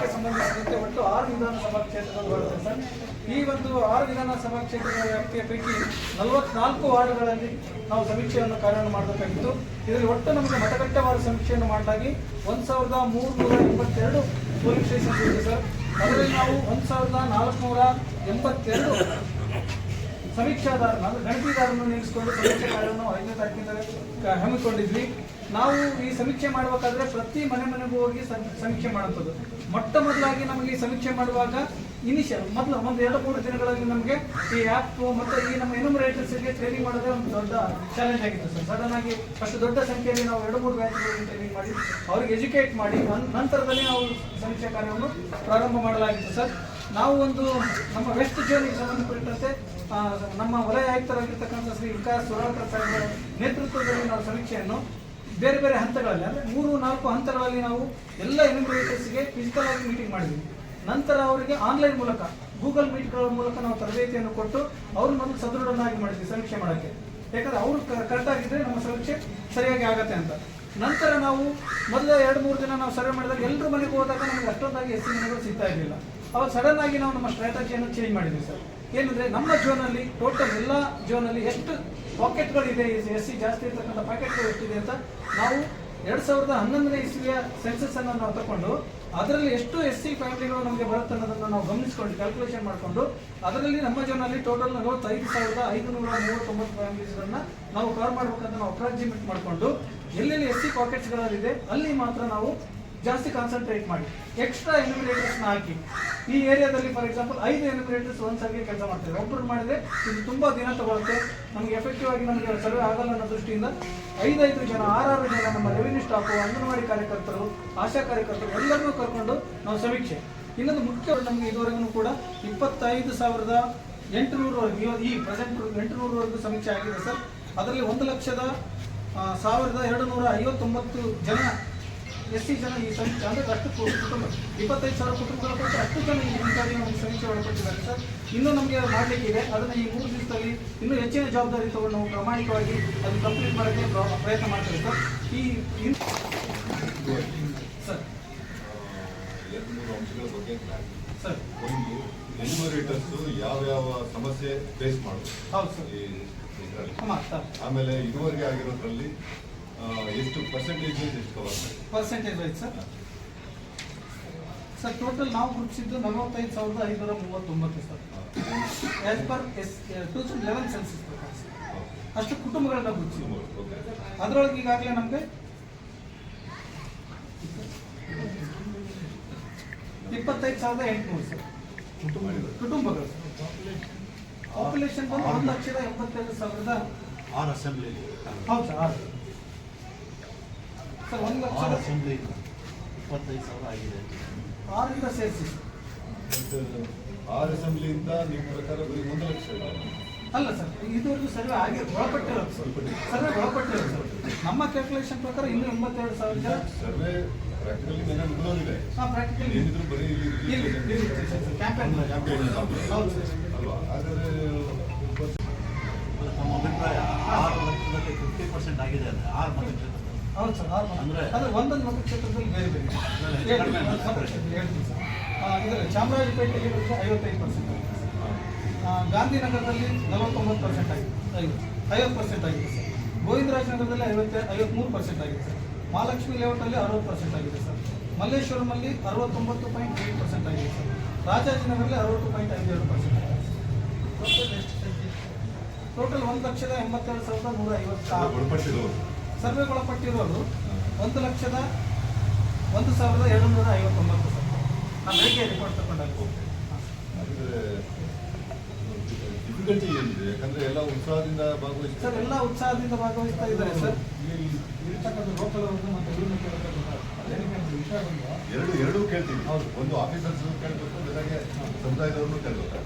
ಇದಕ್ಕೆ ಸಂಬಂಧಿಸಿದಂತೆ ಒಟ್ಟು ಆರು ವಿಧಾನಸಭಾ ಕ್ಷೇತ್ರಗಳು ಬರುತ್ತೆ ಸರ್. ಈ ಒಂದು ಆರು ವಿಧಾನಸಭಾ ಕ್ಷೇತ್ರಗಳ ವ್ಯಾಪ್ತಿಯ ಪೈಕಿ ನಲವತ್ನಾಲ್ಕು ವಾರ್ಡ್ಗಳಲ್ಲಿ ನಾವು ಸಮೀಕ್ಷೆಯನ್ನು ಕಾರ್ಯವನ್ನು ಮಾಡಬೇಕಾಗಿತ್ತು. ಇದರಲ್ಲಿ ಒಟ್ಟು ನಮಗೆ ಮತಗಟ್ಟೆವಾರ ಸಮೀಕ್ಷೆಯನ್ನು ಮಾಡಲಾಗಿ ಒಂದು ಸಾವಿರದ ಮೂರುನೂರ ಎಂಬತ್ತೆರಡು ಪೋಲಿಂಗ್ ಸ್ಟೇಷನ್ ಇದೆ ಸರ್. ಅದರಲ್ಲಿ ನಾವು ಒಂದು ಸಾವಿರದ ನಾಲ್ಕುನೂರ ಎಂಬತ್ತೆರಡು ಸಮೀಕ್ಷಾದಾರನ ಅಂದ್ರೆ ಗಣತಿದಾರನ್ನು ನೇಮಿಸಿಕೊಂಡು ಸಮೀಕ್ಷೆ ಕಾರ್ಯವನ್ನು ಐದನೇ ತಾರೀಕಿಂದ ಹಮ್ಮಿಕೊಂಡಿದ್ವಿ. ನಾವು ಈ ಸಮೀಕ್ಷೆ ಮಾಡಬೇಕಾದ್ರೆ ಪ್ರತಿ ಮನೆ ಮನೆಗೂ ಹೋಗಿ ಸಮೀಕ್ಷೆ ಮಾಡುವಂಥದ್ದು ಮೊಟ್ಟ ಮೊದಲಾಗಿ ನಮಗೆ ಈ ಸಮೀಕ್ಷೆ ಮಾಡುವಾಗ ಇನಿಷಿಯಲ್ ಮೊದಲು ಒಂದು ಎರಡು, ಮೂರು ದಿನಗಳಲ್ಲಿ ನಮಗೆ ಈ ಆ್ಯಪ್ ಮತ್ತು ಈ ನಮ್ಮ ಎನುಮರೇಟರ್ಸ್ಗೆ ಟ್ರೈನಿಂಗ್ ಮಾಡೋದೇ ಒಂದು ದೊಡ್ಡ ಚಾಲೆಂಜ್ ಆಗಿತ್ತು ಸರ್. ಸಡನ್ ಆಗಿ ಅಷ್ಟು ದೊಡ್ಡ ಸಂಖ್ಯೆಯಲ್ಲಿ ನಾವು ಎರಡು, ಮೂರು ಬ್ಯಾಚ್ಗಳಿಗೆ ಟ್ರೈನಿಂಗ್ ಮಾಡಿ, ಅವ್ರಿಗೆ ಎಜುಕೇಟ್ ಮಾಡಿ ನಂತರದಲ್ಲಿ ನಾವು ಸಮೀಕ್ಷೆ ಕಾರ್ಯವನ್ನು ಪ್ರಾರಂಭ ಮಾಡಲಾಗಿತ್ತು ಸರ್. ನಾವು ಒಂದು ನಮ್ಮ ವೆಸ್ಟ್ ಜೋನಿಗೆ ಸಂಬಂಧಪಟ್ಟಂತೆ ನಮ್ಮ ವಲಯ ಆಯುಕ್ತರಾಗಿರ್ತಕ್ಕಂಥ ಶ್ರೀ ವಿಕಾಸ್ ಸುರಾಕರ್ ಸಾಹೇಬರ ನೇತೃತ್ವದಲ್ಲಿ ನಾವು ಸಮೀಕ್ಷೆಯನ್ನು ಬೇರೆ ಬೇರೆ ಹಂತಗಳಲ್ಲಿ, ಅಂದರೆ ಮೂರು, ನಾಲ್ಕು ಹಂತಗಳಲ್ಲಿ ನಾವು ಎಲ್ಲ ಎನ್ಯುಮರೇಟರ್ಸ್ಗೆ ಫಿಸಿಕಲ್ ಆಗಿ ಮೀಟಿಂಗ್ ಮಾಡಿದ್ವಿ. ನಂತರ ಅವರಿಗೆ ಆನ್ಲೈನ್ ಮೂಲಕ ಗೂಗಲ್ ಮೀಟ್ಗಳ ಮೂಲಕ ನಾವು ತರಬೇತಿಯನ್ನು ಕೊಟ್ಟು ಅವ್ರು ಮೊದಲು ಸದೃಢನಾಗಿ ಮಾಡಿದ್ವಿ ಸಮೀಕ್ಷೆ ಮಾಡೋಕ್ಕೆ. ಯಾಕಂದ್ರೆ ಅವರು ಕರೆಕ್ಟ್ ಆಗಿದ್ರೆ ನಮ್ಮ ಸಮೀಕ್ಷೆ ಸರಿಯಾಗಿ ಆಗತ್ತೆ ಅಂತ. ನಂತರ ನಾವು ಮೊದಲ ಎರಡು, ಮೂರು ದಿನ ನಾವು ಸರ್ವೆ ಮಾಡಿದಾಗ ಎಲ್ಲರ ಮನೆಗೆ ಹೋದಾಗ ನಮಗೆ ಅಷ್ಟೊಂದಾಗಿ ಎಸ್ ಸಿ ಸಿಗ್ತಾ ಇರಲಿಲ್ಲ. ಅವಾಗ ಸಡನ್ ಆಗಿ ನಾವು ನಮ್ಮ ಸ್ಟ್ರಾಟಜಿಯನ್ನು ಚೇಂಜ್ ಮಾಡಿದ್ವಿ ಸರ್. ಏನಂದ್ರೆ ನಮ್ಮ ಜೋನಲ್ಲಿ ಟೋಟಲ್ ಎಲ್ಲ ಜೋನಲ್ಲಿ ಎಷ್ಟು ಪಾಕೆಟ್ಗಳಿದೆ ಎಸ್ ಸಿ ಜಾಸ್ತಿ ಇರ್ತಕ್ಕಂಥ ಪಾಕೆಟ್ಗಳು ಎಷ್ಟಿದೆ ಅಂತ ನಾವು ಎರಡ್ ಸಾವಿರದ ಹನ್ನೊಂದನೇ ಇಸ್ವಿಯ ಸೆನ್ಸಸ್ ಅನ್ನು ನಾವು ತಗೊಂಡು ಅದರಲ್ಲಿ ಎಷ್ಟು ಎಸ್ ಸಿ ಫ್ಯಾಮಿಲಿಗಳು ನಮಗೆ ಬರುತ್ತೆ ಅನ್ನೋದನ್ನು ನಾವು ಗಮನಿಸಿಕೊಂಡು ಕ್ಯಾಲ್ಕುಲೇಷನ್ ಮಾಡಿಕೊಂಡು, ಅದರಲ್ಲಿ ನಮ್ಮ ಜನಲ್ಲಿ ಟೋಟಲ್ ನಲವತ್ತೈದು ಸಾವಿರದ ಐದುನೂರ ಮೂವತ್ತೊಂಬತ್ತು ಫ್ಯಾಮಿಲೀಸ್ಗಳನ್ನ ನಾವು ಕವರ್ ಮಾಡ್ಬೇಕಂತ ನಾವು ಅಪ್ರಾಕ್ಸಿಮೇಟ್ ಮಾಡಿಕೊಂಡು, ಎಲ್ಲೆಲ್ಲಿ ಎಸ್ ಸಿ ಪಾಕೆಟ್ಸ್ಗಳಲ್ಲಿದೆ ಅಲ್ಲಿ ಮಾತ್ರ ನಾವು ಜಾಸ್ತಿ ಕಾನ್ಸಂಟ್ರೇಟ್ ಮಾಡಿ. ಎಕ್ಸ್ಟ್ರಾ ಎನ್ಯುಮಿನೇಟರ್ಸ್ನ ಹಾಕಿ. ಈ ಏರಿಯಾದಲ್ಲಿ ಫಾರ್ ಎಕ್ಸಾಂಪಲ್ ಐದು ಎನ್ಯುಮಿನೇಟರ್ಸ್ ಒಂದು ಸರ್ಗೆ ಕೆಲಸ ಮಾಡ್ತಾರೆ ಒಬ್ಬರು ಮಾಡಿದ್ರೆ ಇದು ತುಂಬಾ ದಿನ ತಗೊಳುತ್ತೆ. ನಮಗೆ ಎಫೆಕ್ಟಿವ್ ಆಗಿ ನಮಗೆ ಸರ್ವೆ ಆಗಲ್ಲ ಅನ್ನೋ ದೃಷ್ಟಿಯಿಂದ ಐದೈದು ಜನ, ಆರಾರು ಜನ ನಮ್ಮ ರೆವಿನ್ಯೂ ಸ್ಟಾಫು ಅಂಗನವಾಡಿ ಕಾರ್ಯಕರ್ತರು, ಆಶಾ ಕಾರ್ಯಕರ್ತರು ಎಲ್ಲರನ್ನೂ ಕರ್ಕೊಂಡು ನಾವು ಸಮೀಕ್ಷೆ. ಇನ್ನೊಂದು ಮುಖ್ಯವಾಗಿ ನಮಗೆ ಇದುವರೆಗೂ ಕೂಡ ಇಪ್ಪತ್ತೈದು ಸಾವಿರದ ಎಂಟುನೂರವರೆಗೆ, ಈ ಪ್ರೆಸೆಂಟ್ ಎಂಟುನೂರವರೆಗೂ ಸಮೀಕ್ಷೆ ಆಗಿದೆ ಸರ್. ಅದರಲ್ಲಿ ಒಂದು ಲಕ್ಷದ ಸಾವಿರದ ಎರಡು ನೂರ ಐವತ್ತೊಂಬತ್ತು ಜನ ಎಸ್ ಸಿ ಜನ ಈ ಸಂಖ್ಯೆ ಅಂದರೆ ಅಷ್ಟು ಕುಟುಂಬ ಇಪ್ಪತ್ತೈದು ಸಾವಿರ ಕುಟುಂಬಗಳ ಪೈಕಿ ಅಷ್ಟು ಜನ ಈ ಇಂಥದ್ದು ನಮಗೆ ಸಮೀಕ್ಷೆ ಒಳಪಟ್ಟಿದ್ದಾರೆ ಸರ್. ಇನ್ನೂ ನಮಗೆ ಮಾಡಲಿಕ್ಕಿದೆ ಇದೆ. ಅದನ್ನು ಈ ಮೂರು ದಿವಸದಲ್ಲಿ ಇನ್ನೂ ಹೆಚ್ಚಿನ ಜವಾಬ್ದಾರಿ ತಗೊಂಡು ನಾವು ಪ್ರಾಮಾಣಿಕವಾಗಿ ಅದು ಕಂಪ್ಲೀಟ್ ಮಾಡೋಕ್ಕೆ ಪ್ರ- ಪ್ರಯತ್ನ ಮಾಡ್ತೇವೆ ಸರ್. ಈ ಸರ್. ಎರಡು ಮೂರು ಅಂಶಗಳ ಬಗ್ಗೆ ಸರ್. ಒಂದು ಎನ್ಯುಮರೇಟರ್ಸ್ ಯಾವ್ಯಾವ ಸಮಸ್ಯೆ ಫೇಸ್ ಮಾಡೋದು ಆಮೇಲೆ ಇದುವರೆಗೆ ಆಗಿರೋದ್ರಲ್ಲಿ ಎಷ್ಟು ಪರ್ಸೆಂಟೇಜ್ ಎಷ್ಟು ಕವರ್ ಮಾಡಿ ಪರ್ಸೆಂಟೇಜ್ ಆಯ್ತು ಸರ್ ಸರ್ ಟೋಟಲ್ ನಾವು ಗುರುತಿಸಿದ್ದು ನಲವತ್ತೈದು ಸಾವಿರದ ಐನೂರ ಮೂವತ್ತೊಂಬತ್ತು sir as per as two thousand eleven census ಪ್ರಕಾರ. ಅಷ್ಟು ಕುಟುಂಬಗಳನ್ನ ಗುರುತಿಸಿದ್ವಿ ಅದರೊಳಗೆ ಈಗಾಗಲೇ ನಮಗೆ ಇಪ್ಪತ್ತೈದು ಸಾವಿರದ ಎಂಟುನೂರು ಸರ್ ಕುಟುಂಬಗಳು ಪಾಪ್ಯುಲೇಷನ್ ಬಂದು ಒಂದು ಲಕ್ಷದ ಎಂಬತ್ತೆರಡು ಸಾವಿರದ ಆರು ಅಸೆಂಬ್ಲಿ ಹೌದು ಸರ್ ಆರು. ಸರ್ ಒಂದು ಆರ್ ಲಕ್ಷದ ಇಪ್ಪತ್ತೈದು ಸಾವಿರ ಆಗಿದೆ. ಆರರಿಂದ ಸೇರಿಸಿ. ಆರು ಅಸೆಂಬ್ಲಿಯಿಂದ ನಿಮ್ಮ ಪ್ರಕಾರ ಬರೀ ಒಂದು ಲಕ್ಷ ಅಲ್ಲ ಸರ್ ಇದುವರೆಗೂ ಸರ್ವೆ ಆಗಿ ಒಳಪಟ್ಟಿರೋದು ಸರ್. ಸರ್ವೆ ಒಳಪಟ್ಟಿರೋದು ಸರ್. ನಮ್ಮ ಕ್ಯಾಲ್ಕುಲೇಷನ್ ಪ್ರಕಾರ ಇನ್ನೂ ಎಂಬತ್ತೆರಡು ಸಾವಿರ ಜನ ಸರ್ವೆ ಪ್ರಾಕ್ಟಿಕಲಿ ನನ್ನ ಮುಗಿದೋಗಿದೆ. ಹಾಂ ಪ್ರಾಕ್ಟಿಕಲಿ ಏನಿದ್ರು ಬರೀ ಇಲ್ಲಿ- ಇಲ್ಲಿ ಇಲ್ಲಿ ಕ್ಯಾಂಪೇನ್ ಹೌದು ಸರ್. ಅಲ್ವಾ? ಹಾಗಾದ್ರೆ ನಮ್ಮ ಅಭಿಪ್ರಾಯ ಆರು ಲಕ್ಷದಲ್ಲಿ ಫಿಫ್ಟಿ ಪರ್ಸೆಂಟ್ ಆಗಿದೆ ಅಂದರೆ ಆರು ಮತಕ್ಷೇತ್ರ ಹೌದು ಸರ್ ಆರು ಅಂದ್ರೆ? ಒಂದೊಂದು ಮತಕ್ಷೇತ್ರದಲ್ಲಿ ಬೇರೆ ಬೇರೆ. ಹೇಳ್ತೀನಿ, ಸರ್. ಆ, ಇದರಲ್ಲಿ ಚಾಮರಾಜಪೇಟೆಗೆ ಬಂದು ಐವತ್ತೈದು ಪರ್ಸೆಂಟ್ ಆಗಿದೆ. ಆ, ಗಾಂಧಿನಗರದಲ್ಲಿ ನಲವತ್ತೊಂಬತ್ತು ಪರ್ಸೆಂಟ್ ಆಗಿದೆ. ಐವತ್ತು ಐವತ್ತು ಪರ್ಸೆಂಟ್ ಆಗಿದೆ ಸರ್. ಗೋವಿಂದರಾಜನಗರದಲ್ಲಿ ಐವತ್ತೆ ಐವತ್ಮೂರು ಪರ್ಸೆಂಟ್ ಆಗಿದೆ ಸರ್. ಮಹಾಲಕ್ಷ್ಮಿ ಲೇಔಟಲ್ಲಿ ಅರವತ್ತು ಪರ್ಸೆಂಟ್ ಆಗಿದೆ ಸರ್. ಮಲ್ಲೇಶ್ವರಮಲ್ಲಿ ಅರವತ್ತೊಂಬತ್ತು ಪಾಯಿಂಟ್ ಏಳು ಪರ್ಸೆಂಟ್ ಆಗಿದೆ ಸರ್. ರಾಜಾಜಿನಗರದಲ್ಲಿ ಅರವತ್ತು ಪಾಯಿಂಟ್ ಐದು ಎರಡು ಪರ್ಸೆಂಟ್ ಆಗಿದೆ ಟೋಟಲ್ ಒಂದು ಲಕ್ಷದ ಎಂಬತ್ತೆರಡು ಸಾವಿರದ ನೂರ ಐವತ್ತಾರು. ಒಳಪಟ್ಟಿರೋರು ಒಂದು ಲಕ್ಷದ ಒಂದು ಸಾವಿರದ ಎರಡು ನೂರ ಐವತ್ತೊಂಬತ್ತು ಸರ್. ನಾನು ಬೆಳಿಗ್ಗೆ ರಿಪೋರ್ಟ್ ತಗೊಂಡಾಗ ಡಿಫಿಕಲ್ಟಿ ಏನಿದೆ? ಯಾಕಂದ್ರೆ ಎಲ್ಲ ಉತ್ಸಾಹದಿಂದ ಭಾಗವಹಿಸ್ತಾರೆ ಸರ್ ಎಲ್ಲ ಉತ್ಸಾಹದಿಂದ ಭಾಗವಹಿಸ್ತಾ ಇದ್ದಾರೆ ಸರ್. ಎರಡು ಎರಡೂ ಕೇಳ್ತೀವಿ. ಒಂದು ಆಫೀಸರ್ಸ್ ಕೇಳಬೇಕು ಜೊತೆಗೆ ಸಮುದಾಯದವ್ರನ್ನು ಕೇಳಬೇಕು.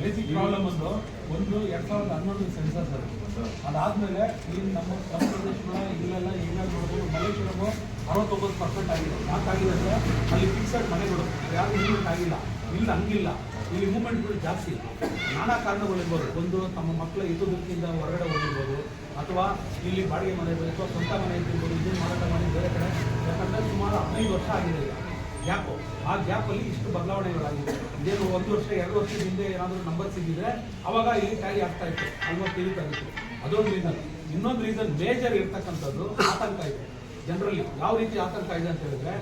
ಬೇಸಿಕ್ ಪ್ರಾಬ್ಲಮ್ ಒಂದು ಒಂದು ಎರಡ್ ಸಾವಿರದ ಹನ್ನೊಂದು ಸೆನ್ಸಸ್ ಅದು ಅದಾದ್ಮೇಲೆ ಇಲ್ಲಿ ನಮ್ಮ ನಮ್ಮ ಪ್ರದೇಶಗಳ ಇಲ್ಲೆಲ್ಲ ಈಗ ನೋಡಿದ್ರು ಮಲ್ಲೇಶ್ವರಮು ಅರವತ್ತೊಂಬತ್ತು ಪರ್ಸೆಂಟ್ ಆಗಿದೆ. ಯಾಕಾಗಿದೆ ಅಂದರೆ ಅಲ್ಲಿ ಫಿಕ್ಸೆಡ್ ಮನೆಗಳು ಯಾರು ಮೂವ್ಮೆಂಟ್ ಆಗಿಲ್ಲ. ಇಲ್ಲಿ, ಹಂಗಿಲ್ಲ. ಇಲ್ಲಿ ಮೂವ್ಮೆಂಟ್ಗಳು ಜಾಸ್ತಿ. ನಾನಾ ಕಾರಣಗಳಿರ್ಬೋದು. ಒಂದು ತಮ್ಮ ಮಕ್ಕಳ ಹಿತದೃಷ್ಟಿಯಿಂದ ಹೊರಗಡೆ ಹೋಗಿರ್ಬೋದು. ಅಥವಾ ಇಲ್ಲಿ ಬಾಡಿಗೆ ಮನೆ ಇರ್ಬೋದು, ಅಥವಾ ಸ್ವಂತ ಮನೆ ಇದ್ದಿರ್ಬೋದು, ಇದನ್ನು ಮಾರಾಟ ಮಾಡಿ ಬೇರೆ ಕಡೆ. ಯಾಕಂದರೆ ಸುಮಾರು ಹದಿನೈದು ವರ್ಷ ಆಗಿದೆ. ಗ್ಯಾಪು. ಆ ಗ್ಯಾಪಲ್ಲಿ ಇಷ್ಟು ಬದಲಾವಣೆಗಳಾಗಿದೆ. ಇದೇನು ಒಂದು ವರ್ಷ, ಎರಡು ವರ್ಷದ ಹಿಂದೆ ಏನಾದರೂ ನಂಬರ್ ಸಿಗಿದ್ರೆ ಅವಾಗ ಇಲ್ಲಿ ಟ್ಯಾಲಿ ಆಗ್ತಾ ಇತ್ತು. ಆಲ್ಮೋಸ್ಟ್ ಇಲ್ಲಿ ಇತ್ತು ಅದೊಂದು ರೀಸನ್ ಇನ್ನೊಂದು ರೀಸನ್ ಮೇಜರ್ ಇರ್ತಕ್ಕಂಥದ್ದು ಆತಂಕ ಇದೆ. ಜನರಲ್ಲಿ ಯಾವ ರೀತಿ ಆತಂಕ ಇದೆ ಅಂತ ಹೇಳಿದ್ರೆ,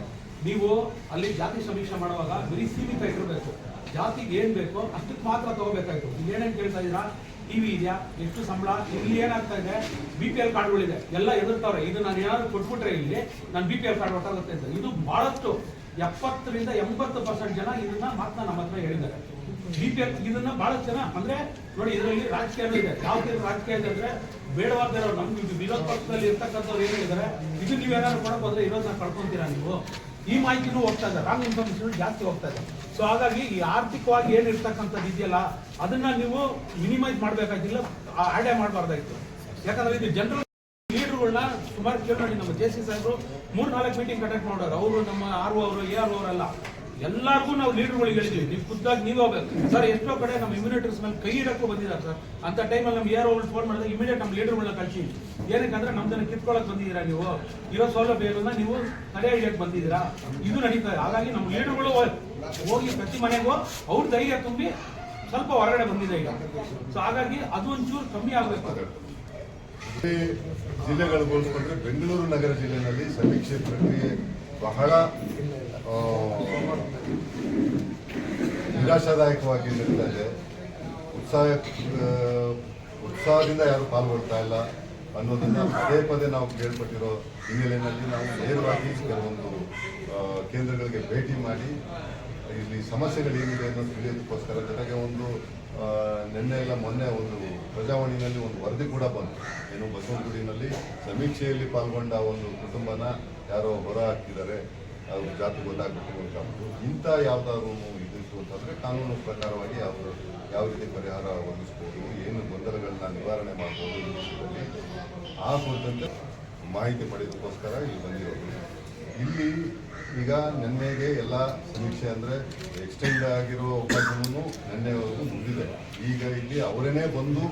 ನೀವು ಅಲ್ಲಿ ಜಾತಿ ಸಮೀಕ್ಷೆ ಮಾಡುವಾಗ ಬರೀ ಸೀಮಿತ ಇರಬೇಕು ಜಾತಿಗೆ ಏನು ಬೇಕೋ ಅಷ್ಟಕ್ಕೆ ಮಾತ್ರ ತಗೋಬೇಕಾಯ್ತು. ಏನೇನು ಕೇಳ್ತಾ ಇದ್ದೀರಾ? ಟಿವಿ ಇದೆಯಾ? ಎಷ್ಟು ಸಂಬಳ? ಇಲ್ಲಿ ಏನಾಗ್ತಾ ಇದೆ? ಬಿ ಪಿ ಎಲ್ ಕಾರ್ಡ್ಗಳಿದೆ ಎಲ್ಲ ಎದುರ್ತಾವ್ರೆ. ಇದು ನಾನು ಏನಾದ್ರು ಕೊಟ್ಬಿಟ್ರೆ ಇಲ್ಲಿ, ನಾನು ಬಿ ಪಿ ಎಲ್ ಕಾರ್ಡ್ ಹೊರಟಾಗುತ್ತೆ ಅಂತ. ಇದು ಬಹಳಷ್ಟು ಎಪ್ಪತ್ತರಿಂದ ಎಂಬತ್ತು ಪರ್ಸೆಂಟ್ ಜನ ಇದನ್ನ ಮಾತ್ರ ನಮ್ಮ ಹತ್ರ ಹೇಳಿದ್ದಾರೆ. ಬಿ ಪಿ ಇದನ್ನ ಬಹಳಷ್ಟು ಜನ, ಅಂದ್ರೆ ನೋಡಿ ಇದರಲ್ಲಿ ರಾಜಕೀಯ ಇದೆ ಯಾವ ರಾಜಕೀಯ ಇದೆ ಅಂದ್ರೆ ಬೇಡವಾದ ನಮ್ಗೆ ವಿರೋಧ ಪಕ್ಷದಲ್ಲಿ ಇರ್ತಕ್ಕಂಥವ್ರು ಏನ್ ಇದು ನೀವು ಏನಾದ್ರು ಹೋದ್ರೆ ಇರೋದನ್ನ ಕಳ್ಕೊಂತೀರಾ ನೀವು? ಈ ಮಾಹಿತಿನೂ ಹೋಗ್ತಾ ಇದೆ. ರಾಂಗ್ ಇನ್ಫಾರ್ಮೇಶನ್ ಜಾಸ್ತಿ ಹೋಗ್ತಾ ಇದೆ. ಸೊ ಹಾಗಾಗಿ ಈ ಆರ್ಥಿಕವಾಗಿ ಏನಿರ್ತಕ್ಕಂಥದ್ದು ಇದೆಯಲ್ಲ, ಅದನ್ನ ನೀವು ಮಿನಿಮೈಸ್ ಮಾಡಬೇಕಾಗಿಲ್ಲ ಆಡೆ ಮಾಡಬಾರ್ದಾಗಿತ್ತು ಯಾಕಂದ್ರೆ ಇದು ಜನರಲ್ ಲೀಡರ್ಗಳನ್ನ ಸುಮಾರು ಕೇಳಿ ನೋಡಿ ನಮ್ಮ ಜೆ ಸಿ ಸಾಹೇಬರು. ಮೂರ್ ನಾಲ್ಕು ಮೀಟಿಂಗ್ ಕಂಡಕ್ಟ್ ಮಾಡೋರು. ಅವರು ನಮ್ಮ ಆರ್ ಅವರು, ಎ ಆರ್ ಅವರೆಲ್ಲ. ಎಲ್ಲರಿಗೂ ನಾವು ಲೀಡರ್ಗಳಿಗೆ ಹೇಳಿದ್ವಿ. ನೀವು ಖುದ್ದಾಗಿ ನೀವು ಹೋಗ್ಬೇಕು. ಸರ್, ಎಷ್ಟೋ ಕಡೆ ನಮ್ಮ ಇಮ್ಯುನಿಟರ್ಸ್ ಮೇಲೆ ಕೈ ಇಡಕ್ಕೂ ಬಂದಿದ್ದಾರೆ, ಸರ್. ಅಂತ ಟೈಮಲ್ಲಿ ನಮ್ಮ ಏರ್ ಅವ್ರು ಫೋನ್ ಮಾಡಿದ್ರೆ ಇಮಿಡಿಯೇಟ್ ನಮ್ಮ ಲೀಡರ್ಗಳನ್ನ ಕಳಿಸಿ ಏನಕ್ಕಂದ್ರೆ ನಮ್ದನ್ನ ಕಿತ್ಕೊಳ್ಳೋಕೆ ಬಂದಿದ್ದೀರಾ ನೀವು? ಇರೋ ಸೌಲಭ್ಯಗಳನ್ನ ನೀವು ತಡೆ ಹಿಡಿಯಕ್ ಬಂದಿದ್ದೀರಾ? ಇದು ನಡೀತಾ ಹಾಗಾಗಿ ನಮ್ಮ ಲೀಡರ್ಗಳು ಹೋಗಿ ಪ್ರತಿ ಮನೆಗೂ ಅವ್ರ ಧೈರ್ಯ ತುಂಬಿ ಸ್ವಲ್ಪ ಹೊರಗಡೆ ಬಂದಿದೆ ಈಗ. ಸೊ ಹಾಗಾಗಿ ಅದು ಒಂಚೂರು ಕಮ್ಮಿ ಆಗಬೇಕು. ಜಿಲ್ಲೆಗಳು ಹೋಲಿಸ್ಕೊಂಡ್ರೆ ಬೆಂಗಳೂರು ನಗರ ಜಿಲ್ಲೆಯಲ್ಲಿ ಸಮೀಕ್ಷೆ ಪ್ರಕ್ರಿಯೆ ಬಹಳ ನಿರಾಶಾದಾಯಕವಾಗಿ ನಡೀತಾ ಇದೆ. ಉತ್ಸಾಹ ಉತ್ಸಾಹದಿಂದ ಯಾರು ಪಾಲ್ಗೊಳ್ತಾ ಇಲ್ಲ ಅನ್ನೋದನ್ನ ಪದೇ ಪದೇ ನಾವು ಕೇಳ್ಪಟ್ಟಿರೋ ಹಿನ್ನೆಲೆಯಲ್ಲಿ ನಾವು ನೇರವಾಗಿ ಕೆಲವೊಂದು ಕೇಂದ್ರಗಳಿಗೆ ಭೇಟಿ ಮಾಡಿ, ಇಲ್ಲಿ ಸಮಸ್ಯೆಗಳು ಏನಿದೆ ಅನ್ನೋದು ತಿಳಿಯೋದಕ್ಕೋಸ್ಕರ ಜೊತೆಗೆ ಒಂದು ನಿನ್ನೆ ಇಲ್ಲ, ಮೊನ್ನೆ ಒಂದು ಪ್ರಜಾವಾಣಿನಲ್ಲಿ ಒಂದು ವರದಿ ಕೂಡ ಬಂತು ಏನು ಬಸವನಗುಡಿನಲ್ಲಿ ಸಮೀಕ್ಷೆಯಲ್ಲಿ ಪಾಲ್ಗೊಂಡ ಒಂದು ಕುಟುಂಬನ ಯಾರೋ ಹೊರ ಹಾಕಿದ್ದಾರೆ ಅವ್ರ ಜಾತಿ ಗೊತ್ತಾಗಬೇಕು. ಇಂಥ ಯಾವುದಾದ್ರು ಇದಿತ್ತು ಅಂತಂದ್ರೆ ಕಾನೂನು ಪ್ರಕಾರವಾಗಿ ಅವರು ಯಾವ ರೀತಿ ಪರಿಹಾರ ಒದಗಿಸ್ಬೋದು, ಏನು ಗೊಂದಲಗಳನ್ನ ನಿವಾರಣೆ ಮಾಡ್ಬೋದು ಆ ಕುರಿತಂತೆ ಮಾಹಿತಿ ಪಡೆಯೋದಕ್ಕೋಸ್ಕರ ಇಲ್ಲಿ ಬಂದಿರೋದು ಇಲ್ಲಿ ಈಗ ನಿನ್ನೆಗೆ ಎಲ್ಲ ಸಮೀಕ್ಷೆ ಅಂದರೆ ಎಕ್ಸ್ಟೆಂಡ್ ಆಗಿರೋ ಅವಕಾಶನೂ ನಿನ್ನೆವರೆಗೂ ಮುಗಿದಿದೆ. ಈಗ ಇಲ್ಲಿ ಅವರೇ ಬಂದು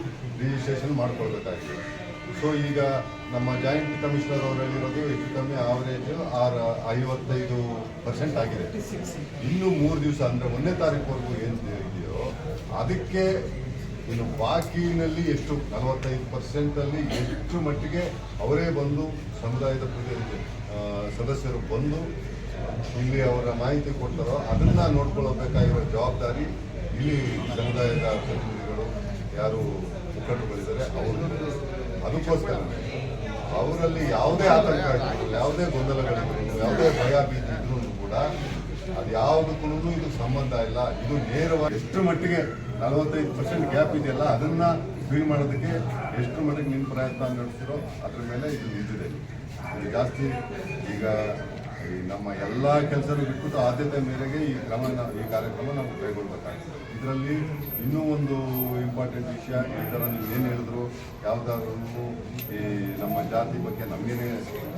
ರಿಜಿಸ್ಟ್ರೇಷನ್ ಮಾಡ್ಕೊಳ್ಬೇಕಾಗಿದೆ. ಸೊ ಈಗ ನಮ್ಮ ಜಾಯಿಂಟ್ ಕಮಿಷನರ್ ಅವರಲ್ಲಿರೋದು ಹೆಚ್ಚು ಕಮ್ಮಿ ಆವರೇಜ್ ಆರು, ಐವತ್ತೈದು ಪರ್ಸೆಂಟ್ ಆಗಿದೆ. ಇನ್ನು ಮೂರು ದಿವಸ ಅಂದರೆ ಒಂದನೇ ತಾರೀಕುವರೆಗೂ ಏನು ಇದೆಯೋ ಅದಕ್ಕೆ ಇನ್ನು ಬಾಕಿನಲ್ಲಿ ಎಷ್ಟು ನಲವತ್ತೈದು ಪರ್ಸೆಂಟಲ್ಲಿ ಎಷ್ಟು ಮಟ್ಟಿಗೆ ಅವರೇ ಬಂದು ಸಮುದಾಯದ ಸದಸ್ಯರು ಬಂದು ಇಲ್ಲಿ ಅವರ ಮಾಹಿತಿ ಕೊಡ್ತಾರೋ ಅದನ್ನ ನೋಡ್ಕೊಳ್ಳಬೇಕಾಗಿರೋ ಜವಾಬ್ದಾರಿ ಇಲ್ಲಿ ಸಮುದಾಯದ ಪ್ರತಿನಿಧಿಗಳು, ಯಾರು ಮುಖಂಡಗಳಿದ್ದಾರೆ ಅವರು ಅದಕ್ಕೋಸ್ಕರ ಅವರಲ್ಲಿ ಯಾವುದೇ ಆತಂಕ ಇದ್ರು ಯಾವುದೇ ಗೊಂದಲಗಳಿದ್ರು, ಯಾವುದೇ ಭಯ ಬೀದಿ ಇದ್ರೂ ಕೂಡ ಅದು ಯಾವುದಕ್ಕೂ ಇದು ಸಂಬಂಧ ಇಲ್ಲ. ಇದು ನೇರವಾಗಿ ಎಷ್ಟು ಮಟ್ಟಿಗೆ ನಲವತ್ತೈದು ಪರ್ಸೆಂಟ್ ಗ್ಯಾಪ್ ಇದೆಯಲ್ಲ, ಅದನ್ನ ಫೀಲ್ ಮಾಡೋದಕ್ಕೆ ಎಷ್ಟು ಮಟ್ಟಿಗೆ ನಿಮ್ಮ ಪ್ರಯತ್ನ ನಡೆಸಿರೋ ಅದ್ರ ಮೇಲೆ ಇದು ನಿಂತಿದೆ. ಜಾಸ್ತಿ ಈಗ ಈ ನಮ್ಮ ಎಲ್ಲ ಕೆಲಸನೂ ಬಿಟ್ಬಿಟ್ಟು ಆದ್ಯತೆ ಮೇರೆಗೆ ಈ ಕ್ರಮ ಈ ಕಾರ್ಯಕ್ರಮ ನಾವು ಕೈಗೊಳ್ಬೇಕಾಗ್ತದೆ. ಇದರಲ್ಲಿ ಇನ್ನೂ ಒಂದು ಇಂಪಾರ್ಟೆಂಟ್ ವಿಷಯ ಈ ಥರ ನೀವು ಏನು ಹೇಳಿದ್ರು ಯಾವುದಾದ್ರೂ ಈ ನಮ್ಮ ಜಾತಿ ಬಗ್ಗೆ ನಮಗೇನೆ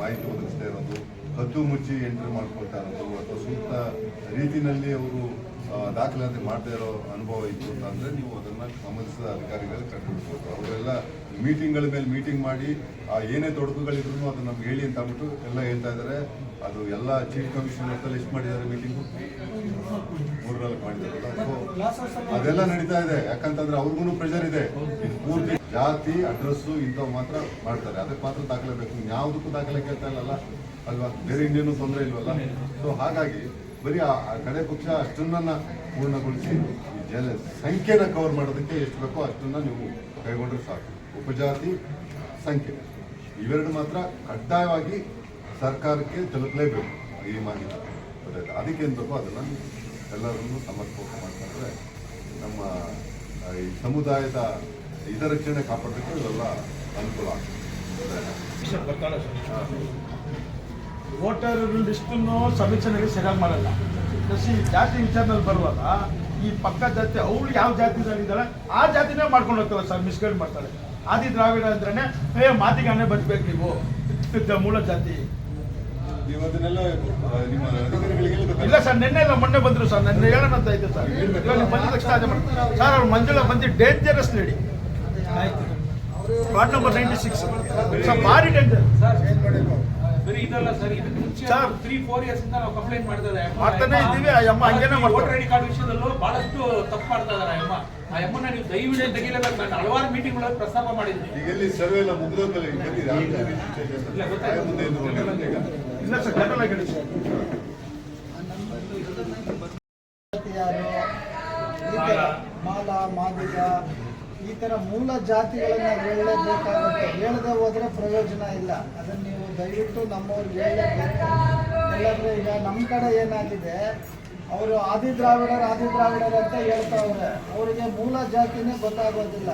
ಮಾಹಿತಿ ಒದಗಿಸ್ತಾ ಇರೋದು, ಕದ್ದು ಮುಚ್ಚಿ ಎಂಟ್ರಿ ಮಾಡ್ಕೊಳ್ತಾ ಇರೋದು, ಅಥವಾ ಸೂಕ್ತ ರೀತಿಯಲ್ಲಿ ಅವರು ದಾಖಲಾತಿ ಮಾಡದೇ ಇರೋ ಅನುಭವ ಇತ್ತು ಅಂತಂದರೆ ನೀವು ಅದನ್ನು ಸಂಬಂಧಿಸಿದ ಅಧಿಕಾರಿಗಳಿಗೆ ಕಟ್ಟಿಬಿಡ್ಬೋದು ಅವರೆಲ್ಲ ಮೀಟಿಂಗ್ಗಳ ಮೇಲೆ ಮೀಟಿಂಗ್ ಮಾಡಿ ಏನೇ ತೊಡಕುಗಳಿದ್ರು ಅದು ನಮ್ಗೆ ಹೇಳಿ ಅಂತ ಅಂದ್ಬಿಟ್ಟು ಎಲ್ಲ ಹೇಳ್ತಾ ಇದ್ದಾರೆ ಅದು ಎಲ್ಲ ಚೀಫ್ ಕಮಿಷನ್ ಲಿಸ್ಟ್ ಮಾಡಿದ್ದಾರೆ ಮೀಟಿಂಗು. ಮೂರ್ನಾಲ್ಕು ಮಾಡಿದ್ದಾರೆ ಸೊ ಅದೆಲ್ಲ ನಡೀತಾ ಇದೆ. ಯಾಕಂತಂದ್ರೆ ಅವ್ರಿಗೂ ಪ್ರೆಷರ್ ಇದೆ. ಪೂರ್ತಿ ಜಾತಿ ಅಡ್ರೆಸ್ಸು ಇಂಥವು ಮಾತ್ರ ಮಾಡ್ತಾರೆ. ಅದಕ್ಕೆ ಮಾತ್ರ ದಾಖಲೆ ಬೇಕು. ಯಾವುದಕ್ಕೂ ದಾಖಲೆ ಕೇಳ್ತಾ ಇಲ್ಲಲ್ಲ. ಅಲ್ವಾ? ಬೇರೆ ಇಂಡಿಯನ್ ತೊಂದರೆ ಇಲ್ವಲ್ಲ? ಸೊ ಹಾಗಾಗಿ ಬರೀ ಆ ಕಡೆ ಪಕ್ಷ ಅಷ್ಟನ್ನ ಪೂರ್ಣಗೊಳಿಸಿ ಜನ ಸಂಖ್ಯೆನ ಕವರ್ ಮಾಡೋದಕ್ಕೆ ಎಷ್ಟು ಬೇಕೋ ಅಷ್ಟನ್ನ ನೀವು ಕೈಗೊಂಡ್ರೆ ಸಾಕು. ಉಪಜಾತಿ ಸಂಖ್ಯೆ. ಇವೆರಡು ಮಾತ್ರ ಕಡ್ಡಾಯವಾಗಿ ಸರ್ಕಾರಕ್ಕೆ ತಲುಪಲೇಬೇಕು ಈ ಮಾಹಿತಿ. ಅದಕ್ಕೇನು ಬೇಕೋ ಅದನ್ನು ಎಲ್ಲರನ್ನು ಸಮರ್ಪಕ ಮಾಡ್ಕೊಂಡ್ರೆ ನಮ್ಮ ಈ ಸಮುದಾಯದ ಹಿತರಕ್ಷಣೆ ಕಾಪಾಡಬೇಕು ಇವೆಲ್ಲ ಅನುಕೂಲ ಸರ್ ವೋಟರ್ ಲಿಸ್ಟನ್ನು ಸಮೀಕ್ಷೆನಲ್ಲಿ ಸರಿಯಾಗಿ ಮಾಡಲ್ಲ. ಈ ಜಾತಿ ವಿಚಾರದಲ್ಲಿ ಬರುವಾಗ ಈ ಪಕ್ಕ ಜಾತಿ, ಅವ್ರು ಯಾವ ಜಾತಿದಲ್ಲಿದ್ದಾಳೆ ಆ ಜಾತಿನೇ ಮಾಡ್ಕೊಂಡು ಹೋಗ್ತಾರೆ ಸರ್ ಮಿಸ್ಗೈಡ್ ಮಾಡ್ತಾರೆ. ಆದಿ ದ್ರಾವಿಡ ಅಂದ್ರೆ ಏ, ಮಾತಿಗಾನೆ ನೀವು. ಮೂಲ ಜಾತಿ ನೀವು ಅದನ್ನೆಲ್ಲ ಆ, ನಿಮ್ಮ ಅಧಿಕಾರಿಗಳಿಗೆ ಹೇಳ್ಬೇಕಲ್ಲ? ಇಲ್ಲ ಸರ್ ನಿನ್ನೆ ಇಲ್ಲ ಮೊನ್ನೆ ಬಂದ್ರು ಸರ್. ನನ್ನ ಹೇಳೋಣ ಅಂತ ಇದ್ದೆ ಸರ್. ಇಲ್ಲ, ನೀವು ಬಂದಿದ ತಕ್ಷಣ ಅದೇ ಮಾಡಿ ಸರ್ ಅವ್ರು ಮಂಜುಳ ಬಂದು dangerous lady ward number ninety six sir ಭಾರಿ ಡೇಂಜರ್ ಬರೀ ಇದಲ್ಲ ಸರ್ ಇದಕ್ಕೆ ಮುಂಚೆ ಸರ್. ತ್ರೀ ಫೋರ್ ಇಯರ್ಸ್ ಇಂದ ನಾವು ಕಂಪ್ಲೇಂಟ್ ಮಾಡ್ತಾ ಇದ್ದಾರೆ ಮಾಡ್ತಾನೆ ಇದ್ದೀವಿ, ಆ ಅಮ್ಮ ಹಂಗೇನೆ ಮಾಡ್ತಾರೆ. ವೋಟರ್ ಐಡಿ ಕಾರ್ಡ್ ವಿಷಯದಲ್ಲೂ ಬಹಳಷ್ಟು ತಪ್ಪು ಮಾಡ್ತಾ ಇದ್ದಾರೆ ಆ ಅಮ್ಮ ಆ ಅಮ್ಮನ ನೀವು ದಯವಿಟ್ಟು ತೆಗಿಲೇಬೇಕು ನಾನು ಹಲವಾರು ಮೀಟಿಂಗ್ ಒಳಗೆ ಪ್ರಸ್ತಾಪ ಮಾಡಿದ್ದೀನಿ. ಈಗ ಎಲ್ಲಿ ಸರ್ವೆ ಎಲ್ಲ ಮುಗಿದೋದ್ಮೇಲೆ ಇಲ್ಲ, ಗೊತ್ತಾಯ್ತು. ಇಲ್ಲ ಮಾಲ ಮಾದಿಗ, ಈ ಥರ ಮೂಲ ಜಾತಿಗಳನ್ನ ಹೇಳಲೇಬೇಕಾಗುತ್ತೆ ಹೇಳದೆ ಹೋದ್ರೆ ಪ್ರಯೋಜನ ಇಲ್ಲ. ಅದನ್ನ ನೀವು ದಯವಿಟ್ಟು ನಮ್ಮವ್ರಿಗೆ ಹೇಳಲೇಬೇಕು ಇಲ್ಲಾಂದ್ರೆ ಈಗ ನಮ್ಮ ಕಡೆ ಏನಾಗಿದೆ, ಅವರು ಆದಿ ದ್ರಾವಿಡರು ಆದಿ ದ್ರಾವಿಡರು ಅಂತ ಹೇಳ್ತಾವ್ರೆ. ಅವರಿಗೆ ಮೂಲ ಜಾತಿನೇ ಗೊತ್ತಾಗೋದಿಲ್ಲ.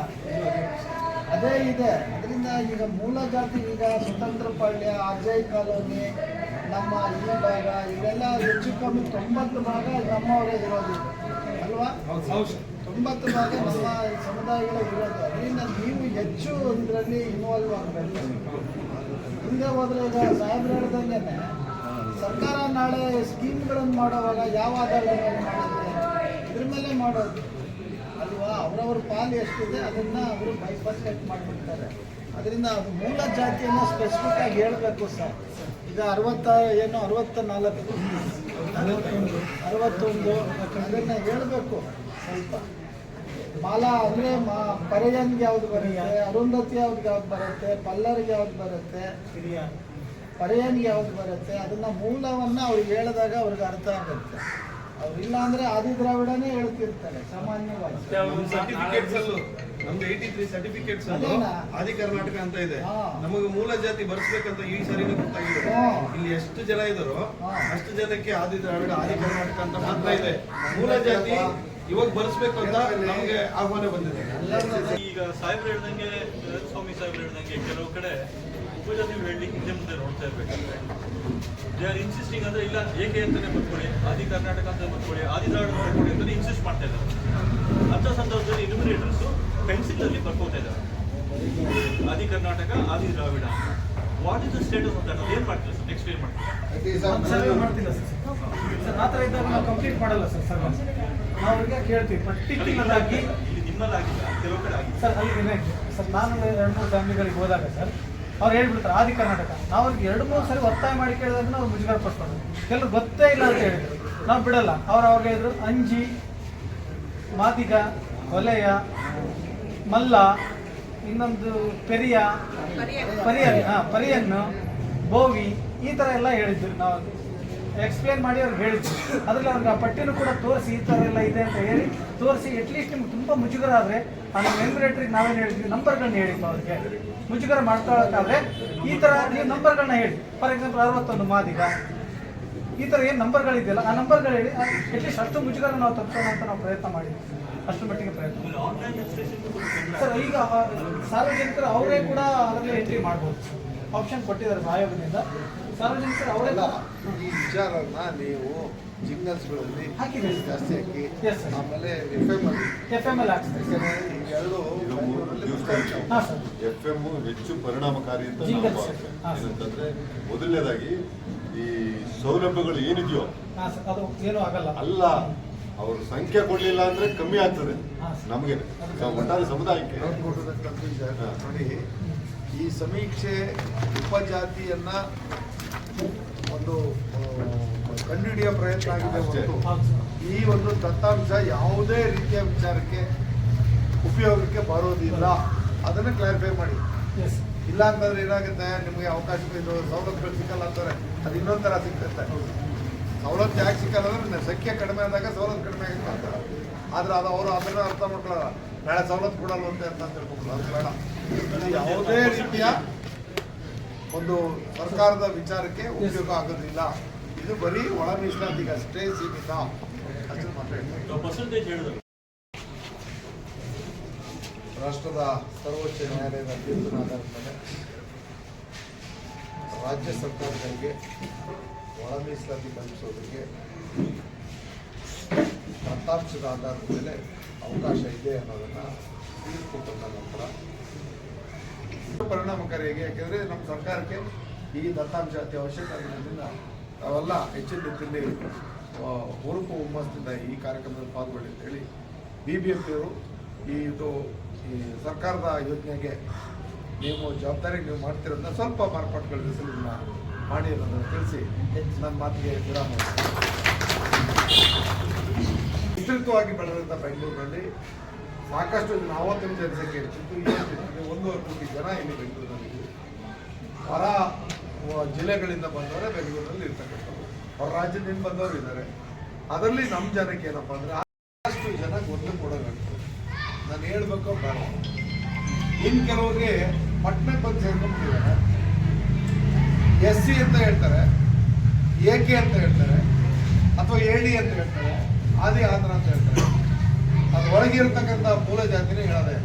ಅದೇ ಇದೆ. ಅದರಿಂದ ಈಗ ಮೂಲ ಜಾತಿ ಈಗ ಸ್ವತಂತ್ರ ಪಾಳ್ಯ, ಅಜಯ್ ಕಾಲೋನಿ ನಮ್ಮ ಈ ಭಾಗ ಇದೆಲ್ಲ ಹೆಚ್ಚು ಕಮ್ಮಿ ತೊಂಬತ್ತು ಭಾಗ ನಮ್ಮವರೇ ಇರೋದು. ಅಲ್ವಾ? ತೊಂಬತ್ತು ಭಾಗ ನಮ್ಮ ಸಮುದಾಯಗಳೇ ಇರೋದು. ಅದರಿಂದ ನೀವು ಹೆಚ್ಚು ಇದರಲ್ಲಿ ಇನ್ವಾಲ್ವ್ ಆಗಬೇಕು. ಹಿಂದೆ ಹೋದ್ರೆ ಈಗ ಸಾಹೇಬ್ರು ಹೇಳ್ದಂಗೆ ಸರ್ಕಾರ ನಾಳೆ ಸ್ಕೀಮ್ಗಳನ್ನು ಮಾಡುವಾಗ ಯಾವ ಆಧಾರದ ಮೇಲೆ ಮಾಡಿದ್ರೆ ಇದ್ರ ಮೇಲೆ ಮಾಡೋದು. ಅಲ್ವಾ? ಅವರವ್ರ ಪಾಲು ಎಷ್ಟಿದೆ ಅದನ್ನ ಅವರು ಬೈಪಾಸ್ ಕಟ್ ಮಾಡಿಬಿಡ್ತಾರೆ. ಅದರಿಂದ ಅದು ಮೂಲ ಜಾತಿಯನ್ನು ಸ್ಪೆಸಿಫಿಕ್ ಆಗಿ ಹೇಳಬೇಕು ಸರ್. ಈಗ ಅರವತ್ತ ಏನು ಅರವತ್ತ ನಾಲ್ಕು ಅರವತ್ತೊಂದು. ಅದನ್ನು ಹೇಳಬೇಕು. ಸ್ವಲ್ಪ. ಮಾಲ ಅಂದರೆ ಮಾ ಪರ್ಯಂಗೆ ಯಾವ್ದು ಬರುತ್ತೆ? ಅರುಂಧತಿ ಯಾವ್ದು ಯಾವ್ದು ಬರುತ್ತೆ? ಪಲ್ಲರ್ಗೆ ಯಾವ್ದು ಬರುತ್ತೆ? ಪರ್ಯನ್ಗೆ ಯಾವ್ದು ಬರುತ್ತೆ? ಅದನ್ನ ಮೂಲವನ್ನ ಅವ್ರಿಗೆ ಹೇಳಿದಾಗ ಅವ್ರಿಗೆ ಅರ್ಥ ಆಗುತ್ತೆ. ಅವ್ರಿಲ್ಲ ಅಂದ್ರೆ ಆದಿ ದ್ರಾವಿಡನೇ ಹೇಳ್ತಿರ್ತಾರೆ ಸಾಮಾನ್ಯವಾಗಿ. ನಮ್ದು ಏಯ್ಟಿ ತ್ರೀ ಸರ್ಟಿಫಿಕೇಟ್ಸ್? ಆದಿ ಕರ್ನಾಟಕ ಅಂತ ಇದೆ. ನಮಗೆ ಮೂಲ ಜಾತಿ ಬರ್ಸ್ಬೇಕಂತ ಈ ಸರಿ ಗೊತ್ತಾಗಿದೆ ಇಲ್ಲಿ ಎಷ್ಟು ಜನ ಇದಾರೋ. ಅಷ್ಟು ಜನಕ್ಕೆ ಆದಿ ದ್ರಾವಿಡ ಆದಿ ಕರ್ನಾಟಕ ಅಂತ ಮಾತ್ರ ಇದೆ. ಮೂಲ ಜಾತಿ ಇವಾಗ ಬರ್ಸ್ಬೇಕು ಅಂತ ನಮ್ಗೆ ಆಹ್ವಾನ ಬಂದಿದೆ. ಈಗ ಸಾಹೇಬ್ರು ಹೇಳ್ದಂಗೆ ಸ್ವಾಮಿ ಸಾಹೇಬ್ರು ಹೇಳ್ದಂಗೆ ಕೆಲವು ಕಡೆ ಉಪಜಾತಿ ಹೇಳಲಿಕ್ಕೆ ಹಿಂದೆ ಮುಂದೆ ನೋಡ್ತಾ ಇರ್ಬೇಕಂದ್ರೆ ದೇ ಆರ್ ಇನ್ಸಿಸ್ಟಿಂಗ್ ಅಂದ್ರೆ ಇಲ್ಲ ಏಕೆ ಅಂತಾನೆ ಬರ್ಕೊಳ್ಳಿ ಆದಿ ಕರ್ನಾಟಕ ಅಂತ ಬರ್ಕೊಳ್ಳಿ ಆದಿ ದ್ರಾವಿಡ ಬರ್ಕೊಳ್ಳಿ ಅಂತ ಇನ್ಸಿಸ್ಟ್ ಮಾಡ್ತಾ ಇದ್ದಾರೆ. ಅಂತ ಸಂದರ್ಭದಲ್ಲಿ ಇನ್ಯುಮರೇಟರ್ಸ್ ಪೆನ್ಸಿಲ್ ಅಲ್ಲಿ ಬರ್ಕೋತಾ ಇದ್ದಾರೆ Adi Karnataka Adi Dravida. What is the status of that ಏನ್ ಮಾಡ್ತೀರಾ ಸರ್? ನೆಕ್ಸ್ಟ್ ಏನ್ ಮಾಡ್ತೀರಾ? ಸರ್ವೆ ಮಾಡ್ತಿಲ್ಲ ಸರ್. ಸರ್ ಆ ಥರ ಇದ್ದಾಗ ನಾವು ಕಂಪ್ಲೀಟ್ ಮಾಡಲ್ಲ ಸರ್ ಸರ್. ನಾವು ಅವ್ರಿಗೆ ಕೇಳ್ತೀವಿ ಪರ್ಟಿಕ್ಯುಲರ್ ಆಗಿ ಇಲ್ಲಿ ನಿಮ್ಮಲ್ಲಿ ಆಗಿಲ್ಲ ಕೆಲವು ಕಡೆ ಆಗಿದೆ. ಸರ್ ಅಲ್ಲಿ ಏನಾಯ್ತು ಸರ್ ನಾನು ಎರಡು ಮೂರು ಫ್ಯಾಮಿಲಿಗಳಿಗೆ ಹೋದಾಗ ಸರ್ ಅವ್ರು ಹೇಳ್ಬಿಡ್ತಾರೆ ಆದಿ ಕರ್ನಾಟಕ. ನಾವು ಅವ್ರಿಗೆ ಎರಡು ಮೂರು ಸರಿ ಒತ್ತಾಯ ಮಾಡಿ ಕೇಳಿದಾಗ ಅವ್ರು ಮುಜುಗರ ಪಡ್ತಾರೆ ಕೆಲವ್ರು ಗೊತ್ತೇ ಇಲ್ಲ ಅಂತ ಹೇಳಿದ್ರು. ನಾವು ಬಿಡಲ್ಲ. ಅವ್ರು ಅವ್ರಿಗೆ ಹೇಳಿದ್ರು ಅಂಜಿ ಮಾದಿಗ ವಲಯ ಮಲ್ಲ, ಇನ್ನೊಂದು ಪೆರಿಯ, ಪರಿಯನ್, ಹಾಂ, ಪರಿಯನ್ನು, ಬೋವಿ, ಈ ಥರ ಎಲ್ಲ ಹೇಳಿದ್ರು ನಾವು. ಎಕ್ಸ್ಪ್ಲೇನ್ ಮಾಡಿ ಅವ್ರಿಗೆ ಹೇಳಿದ್ವಿ ಅದರಲ್ಲಿ ಅವ್ರಿಗೆ ಆ ಪಟ್ಟಿನೂ ಕೂಡ ತೋರಿಸಿ ಈ ಥರ ಎಲ್ಲ ಇದೆ ಅಂತ ಹೇಳಿ ತೋರಿಸಿ ಅಟ್ಲೀಸ್ಟ್ ನಿಮ್ಗೆ ತುಂಬ ಮುಜುಗರ ಆದರೆ ಆ ನಮ್ಮ ಎಂಬ್ರೇಟ್ರಿಗೆ ನಾವೇನು ಹೇಳಿದ್ವಿ, ನಂಬರ್ಗಳನ್ನ ಹೇಳಿದ್ವಿ ಅವ್ರಿಗೆ. ಮುಜುಗರ ಮಾಡ್ಕೊಳ್ಳೋಕ್ಕಾದ್ರೆ ಈ ಥರ ನೀವು ನಂಬರ್ಗಳನ್ನ ಹೇಳಿ. ಫಾರ್ ಎಕ್ಸಾಂಪಲ್ ಅರವತ್ತೊಂದು ಮಾದಿಗ. ಈ ಥರ ಏನು ನಂಬರ್ಗಳಿದೆಯಲ್ಲ ಆ ನಂಬರ್ಗಳು ಹೇಳಿ ಅಟ್ಲೀಸ್ಟ್ ಅಷ್ಟು ಮುಜುಗರ ನಾವು ತಪ್ಪಿಸೋಣ ಅಂತ ನಾವು ಪ್ರಯತ್ನ ಮಾಡಿದ್ವಿ. ಅಷ್ಟು ಮಟ್ಟಿಗೆ ಪ್ರಯತ್ನ ಸರ್ ಈಗ ಸಾರ್ವಜನಿಕರು ಅವರೇ ಕೂಡ ಅದರಲ್ಲಿ ಎಂಟ್ರಿ ಮಾಡ್ಬೋದು. ಆಪ್ಷನ್ ಕೊಟ್ಟಿದ್ದಾರೆ ಆಯೋಗದಿಂದ ಸಾರ್ವಜನಿಕರು ಅವರೇ ಈ ವಿಚಾರನ ನೀವು ಜಿಂಗಲ್ಸ್ಗಳಲ್ಲಿ ಹಾಕಿದ್ದೀರಿ ಜಾಸ್ತಿ ಹಾಕಿ. ಆಮೇಲೆ ಎಫ್ ಎಂ ಅಲ್ಲಿ. ಎಫ್ ಎಂ ಅಲ್ಲಿ ಹಾಕ್ಸ್ತೀವಿ. ಯಾಕಂದ್ರೆ ಇವೆರಡು ಇದು ಮೂರು ಬೆಂಗಳೂರಲ್ಲಿ ದಿವಸ ಹಾಂ ಸರ್ ಎಫ್ ಎಂ ಹೆಚ್ಚು ಪರಿಣಾಮಕಾರಿ ಅಂತ ನಾವು ಭಾವಿಸ್ತೇವೆ. ಏನಂತಂದ್ರೆ ಮೊದಲನೇದಾಗಿ ಈ ಸೌಲಭ್ಯಗಳು ಏನಿದೆಯೋ ಅದು ಏನೂ ಆಗಲ್ಲ. ಅಲ್ಲ ಅವರು ಸಂಖ್ಯೆ ಕೊಡ್ಲಿಲ್ಲ ಅಂದ್ರೆ ಕಮ್ಮಿ ಆಗ್ತದೆ. ನಮಗೆ ಒಟ್ಟಾರೆ ಸಮುದಾಯಕ್ಕೆ. ನೋಡಿ ಈ ಸಮೀಕ್ಷೆ ಉಪಜಾತಿಯನ್ನ ಒಂದು ಕಂಡುಹಿಡಿಯೋ ಪ್ರಯತ್ನ ಆಗಿದೆ. ಹೊರತು. ಈ ಒಂದು ದತ್ತಾಂಶ ಯಾವುದೇ ರೀತಿಯ ವಿಚಾರಕ್ಕೆ ಉಪಯೋಗಕ್ಕೆ ಬರೋದಿಲ್ಲ. ಅದನ್ನು ಕ್ಲಾರಿಫೈ ಮಾಡಿ. ಇಲ್ಲ ಅಂತಂದ್ರೆ ಏನಾಗುತ್ತೆ? ನಿಮಗೆ ಅವಕಾಶ ಇದು ಸೌಲಭ್ಯಗಳು ಸಿಕ್ಕಲ್ಲ ಅಂತಾರೆ ಅದು ಇನ್ನೊಂದು ಥರ ಸಿಗ್ತೈತೆ ಸವಲತ್ತು ಯಾಕೆ ಸಿಕ್ಕಲ್ಲ ಅಂದ್ರೆ ಸಂಖ್ಯೆ ಕಡಿಮೆ ಆದಾಗ ಸವಲತ್ತು ಕಡಿಮೆ ಆಗುತ್ತೆ ಅಂತ. ಆದರೆ ಅದು ಅವರು ಅದನ್ನ ಅರ್ಥ ಮಾಡ್ಕೊಳ್ಳಲ್ಲ. ನಾಳೆ ಸವಲತ್ತು ಕೊಡಲ್ಲ ಅಂತ ಅಂತ ತಿಳ್ಕೊಂಡ್ರು ಅದು ಬೇಡ. ಯಾವುದೇ ರೀತಿಯ ಒಂದು ಸರ್ಕಾರದ ವಿಚಾರಕ್ಕೆ ಉಪಯೋಗ ಆಗೋದಿಲ್ಲ. ಇದು ಬರೀ ಒಳ ಮೀಸಲಾತಿಗೆ ಅಷ್ಟೇ ಸೀಮಿತ ರಾಷ್ಟ್ರದ ಸರ್ವೋಚ್ಚ ನ್ಯಾಯಾಲಯದ ತೀರ್ಪಿನ ಆಧಾರದ ಮೇಲೆ ರಾಜ್ಯ ಸರ್ಕಾರಗಳಿಗೆ ಒಳ ಮೀಸಲಾತಿ ಕಲ್ಪಿಸೋದಕ್ಕೆ ದತ್ತಾಂಶದ ಆಧಾರದ ಮೇಲೆ ಅವಕಾಶ ಇದೆ ಅನ್ನೋದನ್ನು ತೀರ್ಪು ಬಂದ ನಂತರ ಪರಿಣಾಮಕಾರಿಯಾಗಿ, ಯಾಕೆಂದರೆ ನಮ್ಮ ಸರ್ಕಾರಕ್ಕೆ ಈ ದತ್ತಾಂಶ ಅತಿ ಅವಶ್ಯಕ ಆಗಿರೋದ್ರಿಂದ ನಾವೆಲ್ಲ ಹೆಚ್ಚಿನ ರೀತಿಯಲ್ಲಿ ಹುರುಪು ಹುಮ್ಮಸ್ಸಿಂದ ಈ ಕಾರ್ಯಕ್ರಮದಲ್ಲಿ ಪಾಲ್ಗೊಳ್ಳಿ ಅಂತ ಹೇಳಿ ಬಿ ಬಿ ಎಂ ಪಿಯವರು ಈ ಇದು ಈ ಸರ್ಕಾರದ ಯೋಜನೆಗೆ ನೀವು ಜವಾಬ್ದಾರಿ ನೀವು ಮಾಡ್ತಿರೋದನ್ನ ಸ್ವಲ್ಪ ಮಾರ್ಪಾಟುಗಳ ಇದನ್ನ ಮಾಡಿ ಅನ್ನೋದನ್ನು ತಿಳಿಸಿ ನನ್ನ ಮಾತಿಗೆ ವಿರಾಮ ವಿಸ್ತೃತವಾಗಿ ಬೆಳೆದಂಥ ಬೆಂಗಳೂರಿನಲ್ಲಿ ಸಾಕಷ್ಟು ನಲವತ್ತೈದು ಜನಸಂಖ್ಯೆ ಇರ್ತಿತ್ತು ಇವತ್ತಿಗೆ ಒಂದೂವರೆ ಕೋಟಿ ಜನ ಇಲ್ಲಿ ಬೆಂಗಳೂರಿನಲ್ಲಿ ಹೊರ ಜಿಲ್ಲೆಗಳಿಂದ ಬಂದವರೇ ಬೆಂಗಳೂರಲ್ಲಿ ಇರ್ತಕ್ಕಂಥವ್ರು. ಹೊರ ರಾಜ್ಯದಿಂದ ಬಂದವರು ಇದ್ದಾರೆ. ಅದರಲ್ಲಿ ನಮ್ಮ ಜನಕ್ಕೆ ಏನಪ್ಪ ಅಂದರೆ ಅಷ್ಟು ಜನ ಗೊತ್ತು ಕೊಡಬೇಕು ನಾನು ಹೇಳ್ಬೇಕು ಬೇಡ. ಇನ್ನು ಕೆಲವರಿಗೆ ಪಟ್ಟಣಕ್ಕೆ ಬಂದು ಸೇರ್ಕೊಂಡ್ಬಿಟ್ಟಿದ್ದಾರೆ ಎಸ್ ಸಿ ಅಂತ ಹೇಳ್ತಾರೆ, ಎ ಕೆ ಅಂತ ಹೇಳ್ತಾರೆ, ಅಥವಾ ಡಿ ಅಂತ ಹೇಳ್ತಾರೆ, ಆದಿ ಆಂಧ್ರ ಅಂತ ಹೇಳ್ತಾರೆ. ಅದು ಒಳಗೆ ಇರತಕ್ಕಂಥ ಮೂಲ ಜಾತಿನೇ ಹೇಳೋದೇ.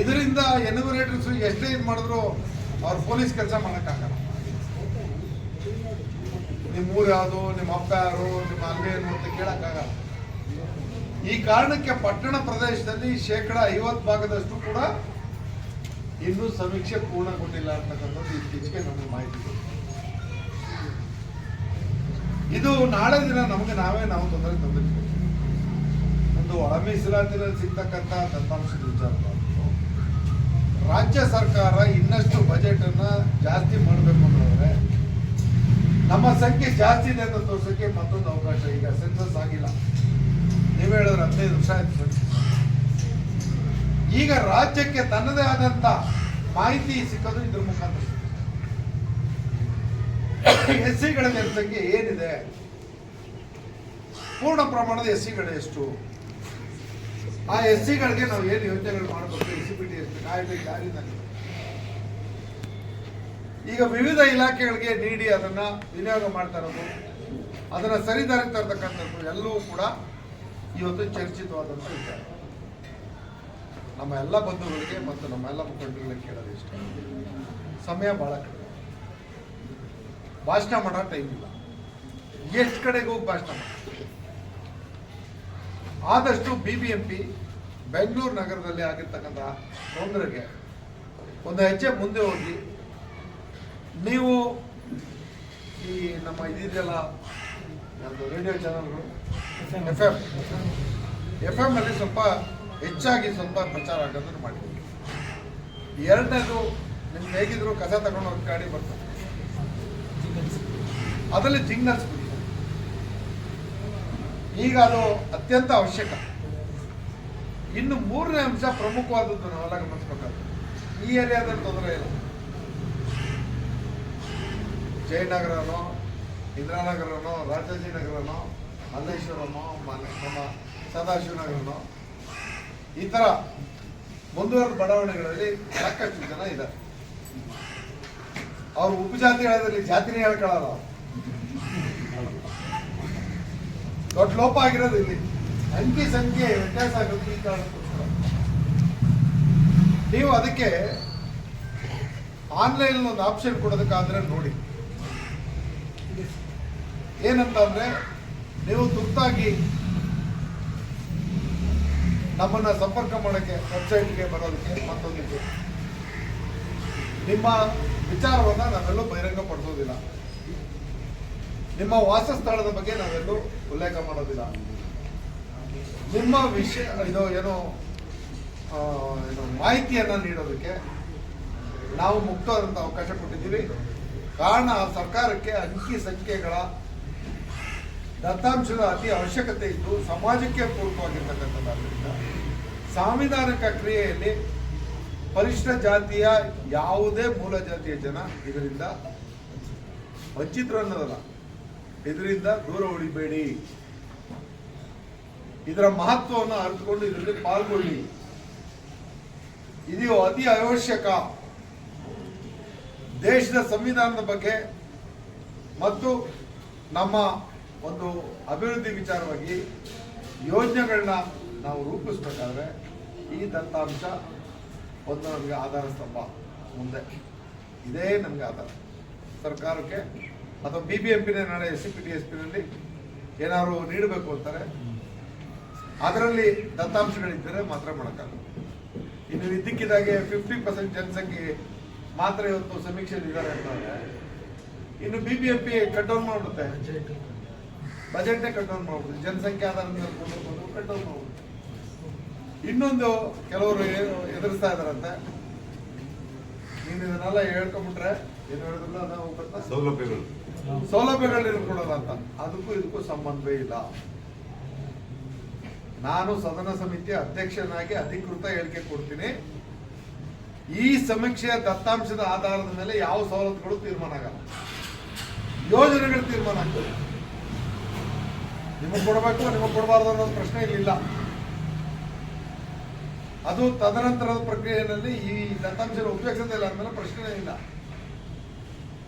ಇದರಿಂದ ಎನ್ಯೂರೇಟರ್ಸ್ ಎಷ್ಟೇ ಇದು ಮಾಡಿದ್ರು ಅವ್ರು ಪೊಲೀಸ್ ಕೆಲಸ ಮಾಡೋಕ್ಕಾಗಲ್ಲ. ನಿಮ್ಮ ಊರು ಯಾವುದು, ನಿಮ್ಮ ಅಪ್ಪ ಯಾರು, ನಿಮ್ಮ ಅಲ್ಲಿ ಏನು ಅಂತ ಕೇಳೋಕ್ಕಾಗಲ್ಲ. ಈ ಕಾರಣಕ್ಕೆ ಪಟ್ಟಣ ಪ್ರದೇಶದಲ್ಲಿ ಶೇಕಡ ಐವತ್ತು ಭಾಗದಷ್ಟು ಕೂಡ ಇನ್ನೂ ಸಮೀಕ್ಷೆ ಪೂರ್ಣಗೊಂಡಿಲ್ಲ ಅಂತಕ್ಕಂಥದ್ದು ಇತ್ತೀಚೆಗೆ ನಮಗೆ ಮಾಹಿತಿ ಇದೆ. ನಾಳೆ ದಿನ ನಮಗೆ ನಾವೇ ನಾವು ತೊಂದರೆ ತಂದಿರ್ತೀವಿ. ಒಂದು ಒಳ ಮೀಸಲಾತಿನಲ್ಲಿ ಸಿಗ್ತಕ್ಕಂಥ ದತ್ತಾಂಶದ ವಿಚಾರ ರಾಜ್ಯ ಸರ್ಕಾರ ಇನ್ನಷ್ಟು ಬಜೆಟ್ ಅನ್ನ ಜಾಸ್ತಿ ಮಾಡಬೇಕು ಅನ್ನೋದ್ರೆ ನಮ್ಮ ಸಂಖ್ಯೆ ಜಾಸ್ತಿ ಇದೆ ಅಂತ ತೋರ್ಸಕ್ಕೆ ಮತ್ತೊಂದು ಅವಕಾಶ ಈಗ ಸೆನ್ಸಸ್ ಆಗಿಲ್ಲ. ನೀವು ಹೇಳಿದ್ರೆ ಹದಿನೈದು ವರ್ಷ ಆಯ್ತು. ಈಗ ರಾಜ್ಯಕ್ಕೆ ತನ್ನದೇ ಆದಂತ ಮಾಹಿತಿ ಸಿಕ್ಕೋದು ಇದ್ರ ಮುಖಾಂತರ. ಎಸ್ ಸಿಗಳ ಜನಸಂಖ್ಯೆ ಏನಿದೆ? ಪೂರ್ಣ ಪ್ರಮಾಣದ ಎಸ್ ಸಿಗಳು ಎಷ್ಟು? ಆ ಎಸ್ ಸಿಗಳಿಗೆ ನಾವು ಏನು ಯೋಜನೆಗಳು ಮಾಡಬೇಕು? S C P T S ಜಾರಿನಲ್ಲಿ ಈಗ ವಿವಿಧ ಇಲಾಖೆಗಳಿಗೆ ನೀಡಿ ಅದನ್ನ ವಿನಿಯೋಗ ಮಾಡ್ತಾ ಇರೋದು. ಅದನ್ನ ಸರಿದಾರಿ ತರತಕ್ಕಂಥದ್ದು ಎಲ್ಲವೂ ಕೂಡ ಇವತ್ತು ಚರ್ಚಿತವಾದಂಥ ವಿಚಾರ. ನಮ್ಮ ಎಲ್ಲ ಬಂಧುಗಳಿಗೆ ಮತ್ತು ನಮ್ಮ ಎಲ್ಲ ಮುಖಂಡರುಗಳಿಗೆ ಕೇಳೋದು ಇಷ್ಟ. ಸಮಯ ಬಹಳ ಕಡಿಮೆ. ಭಾಷಣ ಮಾಡೋ ಟೈಮ್ ಇಲ್ಲ. ಎಷ್ಟು ಕಡೆಗೆ ಹೋಗಿ ಭಾಷಣ ಆದಷ್ಟು B B M P Bengaluru ನಗರದಲ್ಲಿ ಆಗಿರ್ತಕ್ಕಂಥ ತೊಂದರೆಗೆ ಒಂದು ಹೆಜ್ಜೆ ಮುಂದೆ ಹೋಗಿ ನೀವು ಈ ನಮ್ಮ ನಮ್ಮದು ರೇಡಿಯೋ ಚಾನಲ್ಗಳು ಎಫ್ ಎಂ ಎಫ್ ಎಂ ಅಲ್ಲಿ ಸ್ವಲ್ಪ ಹೆಚ್ಚಾಗಿ ಸ್ವಲ್ಪ ಪ್ರಚಾರ ಆಗೋದನ್ನು ಮಾಡಿ ಎರಡನೇದು ನಿಮ್ಗೆ ಹೇಗಿದ್ರು ಕಸ ತಗೊಂಡು ಹೋಗಿ ಗಾಡಿ ಬರ್ತದೆ ಅದರಲ್ಲಿ ಜಿಂಗಲ್ಸ್ ಬಿಡಿ ಈಗ ಅದು ಅತ್ಯಂತ ಅವಶ್ಯಕ. ಇನ್ನು ಮೂರನೇ ಅಂಶ ಪ್ರಮುಖವಾದದ್ದು ನಾವೆಲ್ಲ ಗಮನಿಸ್ಬೇಕಾದ್ರೆ ಈ ಏರಿಯಾದಲ್ಲಿ ತೊಂದರೆ ಇಲ್ಲ. ಜಯನಗರನೋ, ಇಂದಿರಾನಗರನೋ, ರಾಜಾಜಿನಗರನೋ ಮಲ್ಲೇಶ್ವರಮೋ ಮನೆ, ನಮ್ಮ ಸದಾಶಿವನಗರನೋ. ಈ ಥರ ಮುಂದುವರೆದ ಬಡಾವಣೆಗಳಲ್ಲಿ ಸಾಕಷ್ಟು ಜನ ಇದ್ದಾರೆ. ಅವರು ಉಪಜಾತಿ ಹೇಳೋದ್ರಲ್ಲಿ ಜಾತಿನೇ ಹೇಳ್ಕೊಳ್ಳಲ್ಲ ದೊಡ್ಡ ಲೋಪ ಆಗಿರೋದು ಇಲ್ಲಿ. ಅಂಕಿ ಸಂಖ್ಯೆ ವ್ಯತ್ಯಾಸ ಆಗೋದು ಈ ಕಾರಣಕ್ಕೋಸ್ಕರ. ನೀವು ಅದಕ್ಕೆ ಆನ್ಲೈನ್ ಒಂದು ಆಪ್ಷನ್ ಕೊಡೋದಕ್ಕಾದ್ರೆ ನೋಡಿ. ಏನಂತಂದ್ರೆ ನೀವು ತುರ್ತಾಗಿ ನಮ್ಮನ್ನ ಸಂಪರ್ಕ ಮಾಡೋಕ್ಕೆ ವೆಬ್ಸೈಟ್ಗೆ ಬರೋದಕ್ಕೆ ಮತ್ತೊಂದಿದ್ದು ನಿಮ್ಮ ವಿಚಾರವನ್ನು ನಾವೆಲ್ಲೂ ಬಹಿರಂಗ ಪಡಿಸೋದಿಲ್ಲ ನಿಮ್ಮ ವಾಸಸ್ಥಳದ ಬಗ್ಗೆ ನಾವೆಲ್ಲೂ ಉಲ್ಲೇಖ ಮಾಡೋದಿಲ್ಲ. ನಿಮ್ಮ ವಿಷಯ, ಇದು ಏನು ಏನು ಮಾಹಿತಿಯನ್ನು ನೀಡೋದಕ್ಕೆ ನಾವು ಮುಕ್ತವಾದಂಥ ಅವಕಾಶ ಕೊಟ್ಟಿದ್ದೀವಿ. ಕಾರಣ ಸರ್ಕಾರಕ್ಕೆ ಅಂಕಿ ಸಂಖ್ಯೆಗಳ ದತ್ತಾಂಶದ ಅತಿ ಅವಶ್ಯಕತೆ ಇದ್ದು ಸಮಾಜಕ್ಕೆ ಪೂರಕವಾಗಿರ್ತಕ್ಕಂಥದ್ದಾದ್ರಿಂದ ಸಾಂವಿಧಾನಿಕ ಕ್ರಿಯೆಯಲ್ಲಿ ಪರಿಶಿಷ್ಟ ಜಾತಿಯ ಯಾವುದೇ ಮೂಲ ಜಾತಿಯ ಜನ ಇದರಿಂದ ವಂಚಿತರು ಅನ್ನೋದಲ್ಲ ಇದರಿಂದ ದೂರ ಉಳಿಬೇಡಿ. ಇದರ ಮಹತ್ವವನ್ನು ಅರಿತುಕೊಂಡು ಇದರಲ್ಲಿ ಪಾಲ್ಗೊಳ್ಳಿ. ಇದು ಅತಿ ಅವಶ್ಯಕ. ದೇಶದ ಸಂವಿಧಾನದ ಬಗ್ಗೆ ಮತ್ತು ನಮ್ಮ ಒಂದು ಅಭಿವೃದ್ಧಿ ವಿಚಾರವಾಗಿ ಯೋಜನೆಗಳನ್ನ ನಾವು ರೂಪಿಸ್ಬೇಕಾದ್ರೆ ಈ ದತ್ತಾಂಶ ಒಂದು ನಮಗೆ ಆಧಾರ ಸ್ತಂಭ ಮುಂದೆ. ಇದೇ ನಮಗೆ ಆಧಾರ. ಸರ್ಕಾರಕ್ಕೆ ಅಥವಾ ಬಿ ಬಿ ಎಂ ಪಿನೇ ನಾಳೆ S C P T S ಪಿನಲ್ಲಿ ಏನಾದ್ರು ನೀಡಬೇಕು ಅಂತಾರೆ, ಅದರಲ್ಲಿ ದತ್ತಾಂಶಗಳಿದ್ದರೆ ಮಾತ್ರ ಮಾಡೋಕ್ಕಾಗಲ್ಲ. ಇನ್ನು ಇದ್ದಕ್ಕಿದ್ದಾಗೆ ಫಿಫ್ಟಿ ಪರ್ಸೆಂಟ್ ಜನಸಂಖ್ಯೆ ಮಾತ್ರ ಇವತ್ತು ಸಮೀಕ್ಷೆ ಇದ್ದಾರೆ ಅಂತಂದ್ರೆ, ಇನ್ನು B B M P cut down ಮಾಡ್ಬಿಡುತ್ತೆ ಬಜೆಟ್ನೇ ಕಟ್ ಡೌನ್ ಮಾಡಬಹುದು ಜನಸಂಖ್ಯೆ ಆಧಾರದ ಮೇಲೆ ಕೊಂಡು ಕಟ್ ಡೌನ್ ಮಾಡ್ಬಿಡುತ್ತೆ ಇನ್ನೊಂದು ಕೆಲವರು ಎದುರಿಸ್ತಾ ಇದಾರಂತೆ. ನೀನು ಇದನ್ನೆಲ್ಲ ಹೇಳ್ಕೊಂಬಿಟ್ರೆ ಏನು ಹೇಳಿದ್ರಲ್ಲ ನಾವು ಸೌಲಭ್ಯಗಳು. ಸೌಲಭ್ಯಗಳನ್ನ ಕೊಡೋಲ್ಲ ಅಂತ. ಅದಕ್ಕೂ ಇದಕ್ಕೂ ಸಂಬಂಧವೇ ಇಲ್ಲ. ನಾನು ಸದನ ಸಮಿತಿ ಅಧ್ಯಕ್ಷನಾಗಿ ಅಧಿಕೃತ ಹೇಳಿಕೆ ಕೊಡ್ತೀನಿ. ಈ ಸಮೀಕ್ಷೆಯ ದತ್ತಾಂಶದ ಆಧಾರದ ಮೇಲೆ ಯಾವ ಸವಲತ್ತುಗಳು ತೀರ್ಮಾನ ಆಗಲ್ಲ. ಯೋಜನೆಗಳು ತೀರ್ಮಾನ ಆಗ್ತದೆ. ನಿಮಗೆ ಕೊಡಬೇಕು, ನಿಮಗೆ ಕೊಡಬಾರ್ದು ಅನ್ನೋದು ಪ್ರಶ್ನೆ ಇಲ್ಲಿಲ್ಲ ಅದು ತದನಂತರದ ಪ್ರಕ್ರಿಯೆಯಲ್ಲಿ ಈ ದತ್ತಾಂಶ ಉಪಯೋಗಿಸೋದೇ ಇಲ್ಲ ಅಂದಮೇಲೆ ಪ್ರಶ್ನೆ ಇಲ್ಲ.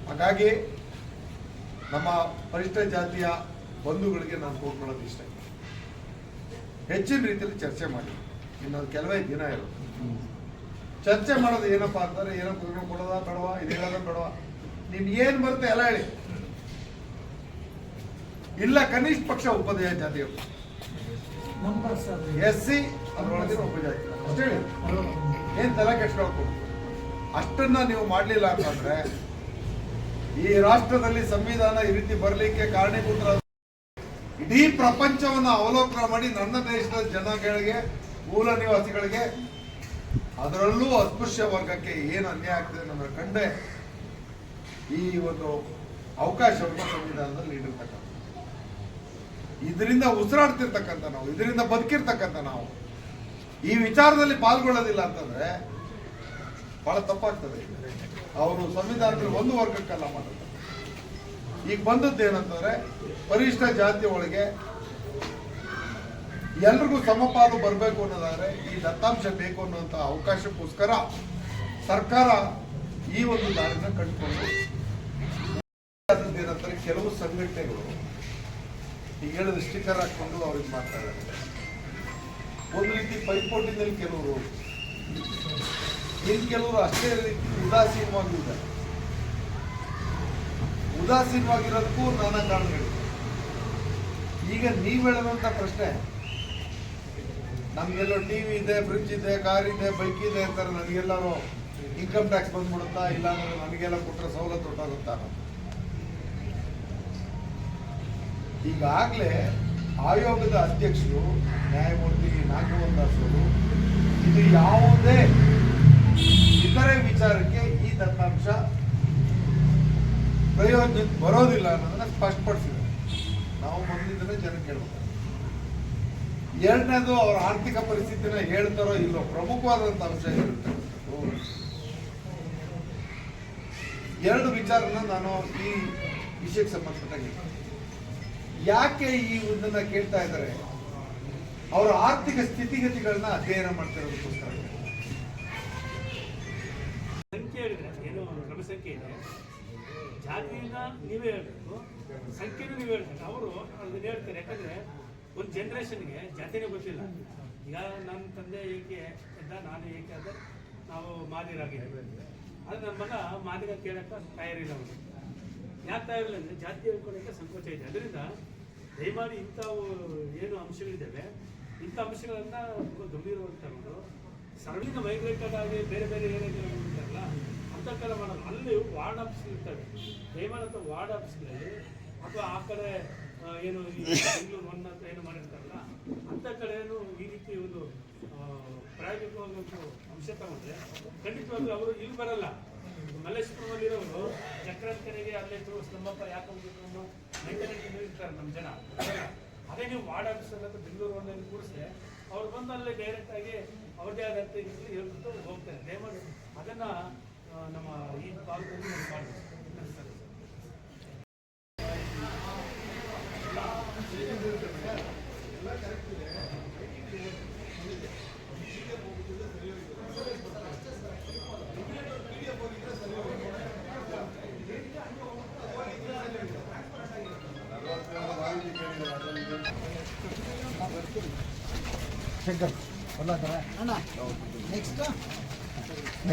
ಹಾಗಾಗಿ ನಮ್ಮ ಪರಿಷ್ಠ ಜಾತಿಯ ಬಂಧುಗಳಿಗೆ ನಾನು ಕೋರ್ಕೊಳ್ಳೋದು ಇಷ್ಟ ಹೆಚ್ಚಿನ ರೀತಿಯಲ್ಲಿ ಚರ್ಚೆ ಮಾಡಿ. ಇನ್ನೊಂದು ಕೆಲವೇ ದಿನ ಇರೋದು. ಚರ್ಚೆ ಮಾಡೋದು ಏನಪ್ಪಾ ಅಂತಾರೆ ಏನೋ ಕೊಡೋದಾ ಬೇಡವಾ ಇದು ಹೇಳೋದ ಬೇಡವಾ? ನಿಮ್ಗೆ ಏನ್ ಬರುತ್ತೆ ಎಲ್ಲ ಹೇಳಿ. ಇಲ್ಲ ಕನಿಷ್ಠ ಪಕ್ಷ ಉಪಾಧ್ಯಾಯ ಜಾತಿಯು ಎಸ್ ಸಿ ಅದರೊಳಗಿನ ಉಪಜಾತಿ ಅಷ್ಟೇ ಏನು ತಲೆ ಕೆಟ್ಟು ಅಷ್ಟನ್ನ ನೀವು ಮಾಡಲಿಲ್ಲ ಅಂತಂದ್ರೆ ಈ ರಾಷ್ಟ್ರದಲ್ಲಿ ಸಂವಿಧಾನ ಈ ರೀತಿ ಬರಲಿಕ್ಕೆ ಕಾರಣೀಭೂತರ ಇಡೀ ಪ್ರಪಂಚವನ್ನ ಅವಲೋಕನ ಮಾಡಿ ನನ್ನ ದೇಶದ ಜನಗಳಿಗೆ ಮೂಲ ನಿವಾಸಿಗಳಿಗೆ ಅದರಲ್ಲೂ ಅಸ್ಪೃಶ್ಯ ವರ್ಗಕ್ಕೆ ಏನು ಅನ್ಯಾಯ ಆಗ್ತದೆ ನನ್ನ ಕಂಡೆ ಈ ಒಂದು ಅವಕಾಶವನ್ನು ಸಂವಿಧಾನದಲ್ಲಿ ನೀಡಿರ್ತಕ್ಕಂಥ ಇದರಿಂದ ಉಸಿರಾಡ್ತಿರ್ತಕ್ಕಂಥ ನಾವು, ಇದರಿಂದ ಬದುಕಿರ್ತಕ್ಕಂಥ ನಾವು. ಈ ವಿಚಾರದಲ್ಲಿ ಪಾಲ್ಗೊಳ್ಳೋದಿಲ್ಲ ಅಂತಂದ್ರೆ ಬಹಳ ತಪ್ಪಾಗ್ತದೆ. ಅವರು ಸಂವಿಧಾನದಲ್ಲಿ ಒಂದು ವರ್ಗಕ್ಕೆಲ್ಲ ಮಾಡುತ್ತೆ ಈಗ ಬಂದದ್ದು ಏನಂತಂದ್ರೆ, ಪರಿಷ್ಠ ಜಾತಿ ಒಳಗೆ ಎಲ್ರಿಗೂ ಸಮಪಾಲು ಬರಬೇಕು ಅನ್ನೋದಾದ್ರೆ ಈ ದತ್ತಾಂಶ ಬೇಕು ಅನ್ನುವಂಥ ಅವಕಾಶಕ್ಕೋಸ್ಕರ ಸರ್ಕಾರ ಈ ಒಂದು ದಾರಿನ ಕಂಡುಕೊಂಡು ಈಗ ಹೇಳಿದ ಸ್ಟಿಕ್ಕರ್ ಹಾಕೊಂಡು ಅವ್ರಿಗೆ ಮಾಡ್ತಾರೆ ಒಂದು ರೀತಿ ಪೈಪೋಟಿನಲ್ಲಿ ಕೆಲವರು. ಇನ್ ಕೆಲವರು ಅಷ್ಟೇ ರೀತಿ ಉದಾಸೀನವಾಗಿದ್ದಾರೆ. ಉದಾಸೀನವಾಗಿರೋದಕ್ಕೂ ನಾನಾ ಕಾರಣಗಳು. ಈಗ ನೀವು ಹೇಳೋದಂತ ಪ್ರಶ್ನೆ, ನಮ್ಗೆಲ್ಲೋ ಟಿವಿ ಇದೆ ಫ್ರಿಡ್ಜ್ ಇದೆ ಕಾರ್ ಇದೆ ಬೈಕ್ ಇದೆ ಅಂತಾರೆ. ನನಗೆಲ್ಲರೂ ಇನ್ಕಮ್ ಟ್ಯಾಕ್ಸ್ ಬಂದ್ಬಿಡುತ್ತಾ ಇಲ್ಲ ಅಂದ್ರೆ ನನಗೆಲ್ಲ ಕೊಟ್ಟರೆ ಸವಲತ್ತು ಹೊಟ್ಟೋಗುತ್ತಾ ಈಗಾಗಲೇ ಆಯೋಗದ ಅಧ್ಯಕ್ಷರು, ನ್ಯಾಯಮೂರ್ತಿ ನಾಗಮೋಹನ್ ದಾಸ್ ಅವರು ಇದು ಯಾವುದೇ ಇತರೆ ವಿಚಾರಕ್ಕೆ ಈ ದತ್ತಾಂಶ ಪ್ರಯೋಜನಕ್ಕೆ ಬರೋದಿಲ್ಲ ಅನ್ನೋದನ್ನ ಸ್ಪಷ್ಟಪಡಿಸಿದೆ ನಾವು ಮೊದಲಿಂದಲೇ ಜನ ಕೇಳಬೇಕು. ಎರಡನೇದು ಅವರ ಆರ್ಥಿಕ ಪರಿಸ್ಥಿತಿನ ಹೇಳ್ತಾರೋ ಇಲ್ಲೋ, ಪ್ರಮುಖವಾದಂತ ಅಂಶ ಇರುತ್ತೆ ಎರಡು ವಿಚಾರನ ನಾನು ಈ ವಿಷಯಕ್ಕೆ ಸಂಬಂಧಪಟ್ಟಾಗ ಯಾಕೆ ಈ ಒಂದನ್ನ ಕೇಳ್ತಾ ಇದ್ದಾರೆ? ಅವರ ಆರ್ಥಿಕ ಸ್ಥಿತಿಗತಿಗಳನ್ನ ಅಧ್ಯಯನ ಮಾಡ್ತಿರೋದಕ್ಕೋಸ್ಕರ. ಸಂಖ್ಯೆ ಹೇಳಿದ್ರೆ, ಏನು ಕ್ರಮ ಸಂಖ್ಯೆ ಇದೆ? ಜಾತಿನ ನೀವೇ ಹೇಳ್ಬೇಕು. ಸಂಖ್ಯೆನೂ ನೀವೇ ಹೇಳ್ಬೇಕು. ಅವರು ಅದನ್ನ ಹೇಳ್ತಾರೆ. ಯಾಕಂದ್ರೆ ಒಂದು ಜನ್ರೇಷನ್ಗೆ ಜಾತಿನೇ ಗೊತ್ತಿಲ್ಲ. ಈಗ ನಮ್ಮ ತಂದೆ ಏಕೆ ಇದ್ದ ನಾನು ಏಕೆ ಅದ ನಾವು ಮಾದಿರಾಗಿದ್ದೀವಿ. ಆದರೆ ನಮ್ಮ ಮಗ ಮಾದಿಗ ಕೇಳಕ್ಕೆ ತಯಾರಿಲ್ಲ ಅವನು ಯಾಕೆ ತಯಾರಿಲ್ಲ ಅಂದರೆ ಜಾತಿ ಹೇಳ್ಕೊಳಕ್ಕೆ ಸಂಕೋಚ ಇದೆ. ಅದರಿಂದ ದಯಮಾಡಿ ಇಂಥ ಏನು ಅಂಶಗಳಿದ್ದಾವೆ? ಇಂಥ ಅಂಶಗಳನ್ನ ಗಂಭೀರವಾಗಿ ತಗೊಂಡು ಸರಳಿನ ಮೈಗ್ರೇಟೆಡ್ ಆಗಿ ಬೇರೆ ಬೇರೆ ಏರಿಯಾಗಳು ಇರ್ತಾರಲ್ಲ, ಅಂತ ಕಡೆ ಮಾಡೋದು ಅಲ್ಲಿ ವಾರ್ಡ್ ಆಫೀಸ್ ಇರ್ತವೆ. ದಯಮಾಡಿ ವಾರ್ಡ್ ಆಫೀಸ್ಗಳಲ್ಲಿ ಅಥವಾ ಆ ಕಡೆ ಏನು ಬೆಂಗಳೂರು ಒನ್ ಅಂತ ಏನು ಮಾಡಿರ್ತಾರಲ್ಲ, ಅಂತ ಕಡೆ ಏನು ಈ ರೀತಿ ಒಂದು ಪ್ರಾಯೋಗಿಕವಾಗಿ ಅಂಶ ತಗೊಂಡ್ರೆ ಖಂಡಿತವಾಗ್ಲೂ ಅವರು ಇಲ್ಲಿ ಬರಲ್ಲ. ಮಲ್ಲೇಶ್ವರಮಲ್ಲಿರೋರು ಚಕ್ರಾಂತನಿಗೆ ಅಲ್ಲೇ ನಮ್ಮಪ್ಪ ಯಾಕೆ ಹೋಗ್ಬೇಕು ಮೈಂಟೆನೆನ್ಸ್ ಇರ್ತಾರೆ ನಮ್ಮ ಜನ. ಅದೇ ನೀವು ವಾರ್ಡ್ ಆಫೀಸ್ ಅಥವಾ ಬೆಂಗಳೂರು ಒಂದಲ್ಲಿ ಕೂರಿಸಿದ್ರೆ ಅವ್ರು ಬಂದು ಅಲ್ಲೇ ಡೈರೆಕ್ಟ್ ಆಗಿ ಅವ್ರದೇ ಆದಂತೆ ಹೇಳ್ಬಿಟ್ಟು ಹೋಗ್ತಾರೆ. ದಯಮಾಡಿ ಅದನ್ನ ನಮ್ಮ ಈ ಭಾಗದಲ್ಲಿ ಮಾಡಬೇಕು. なんだ?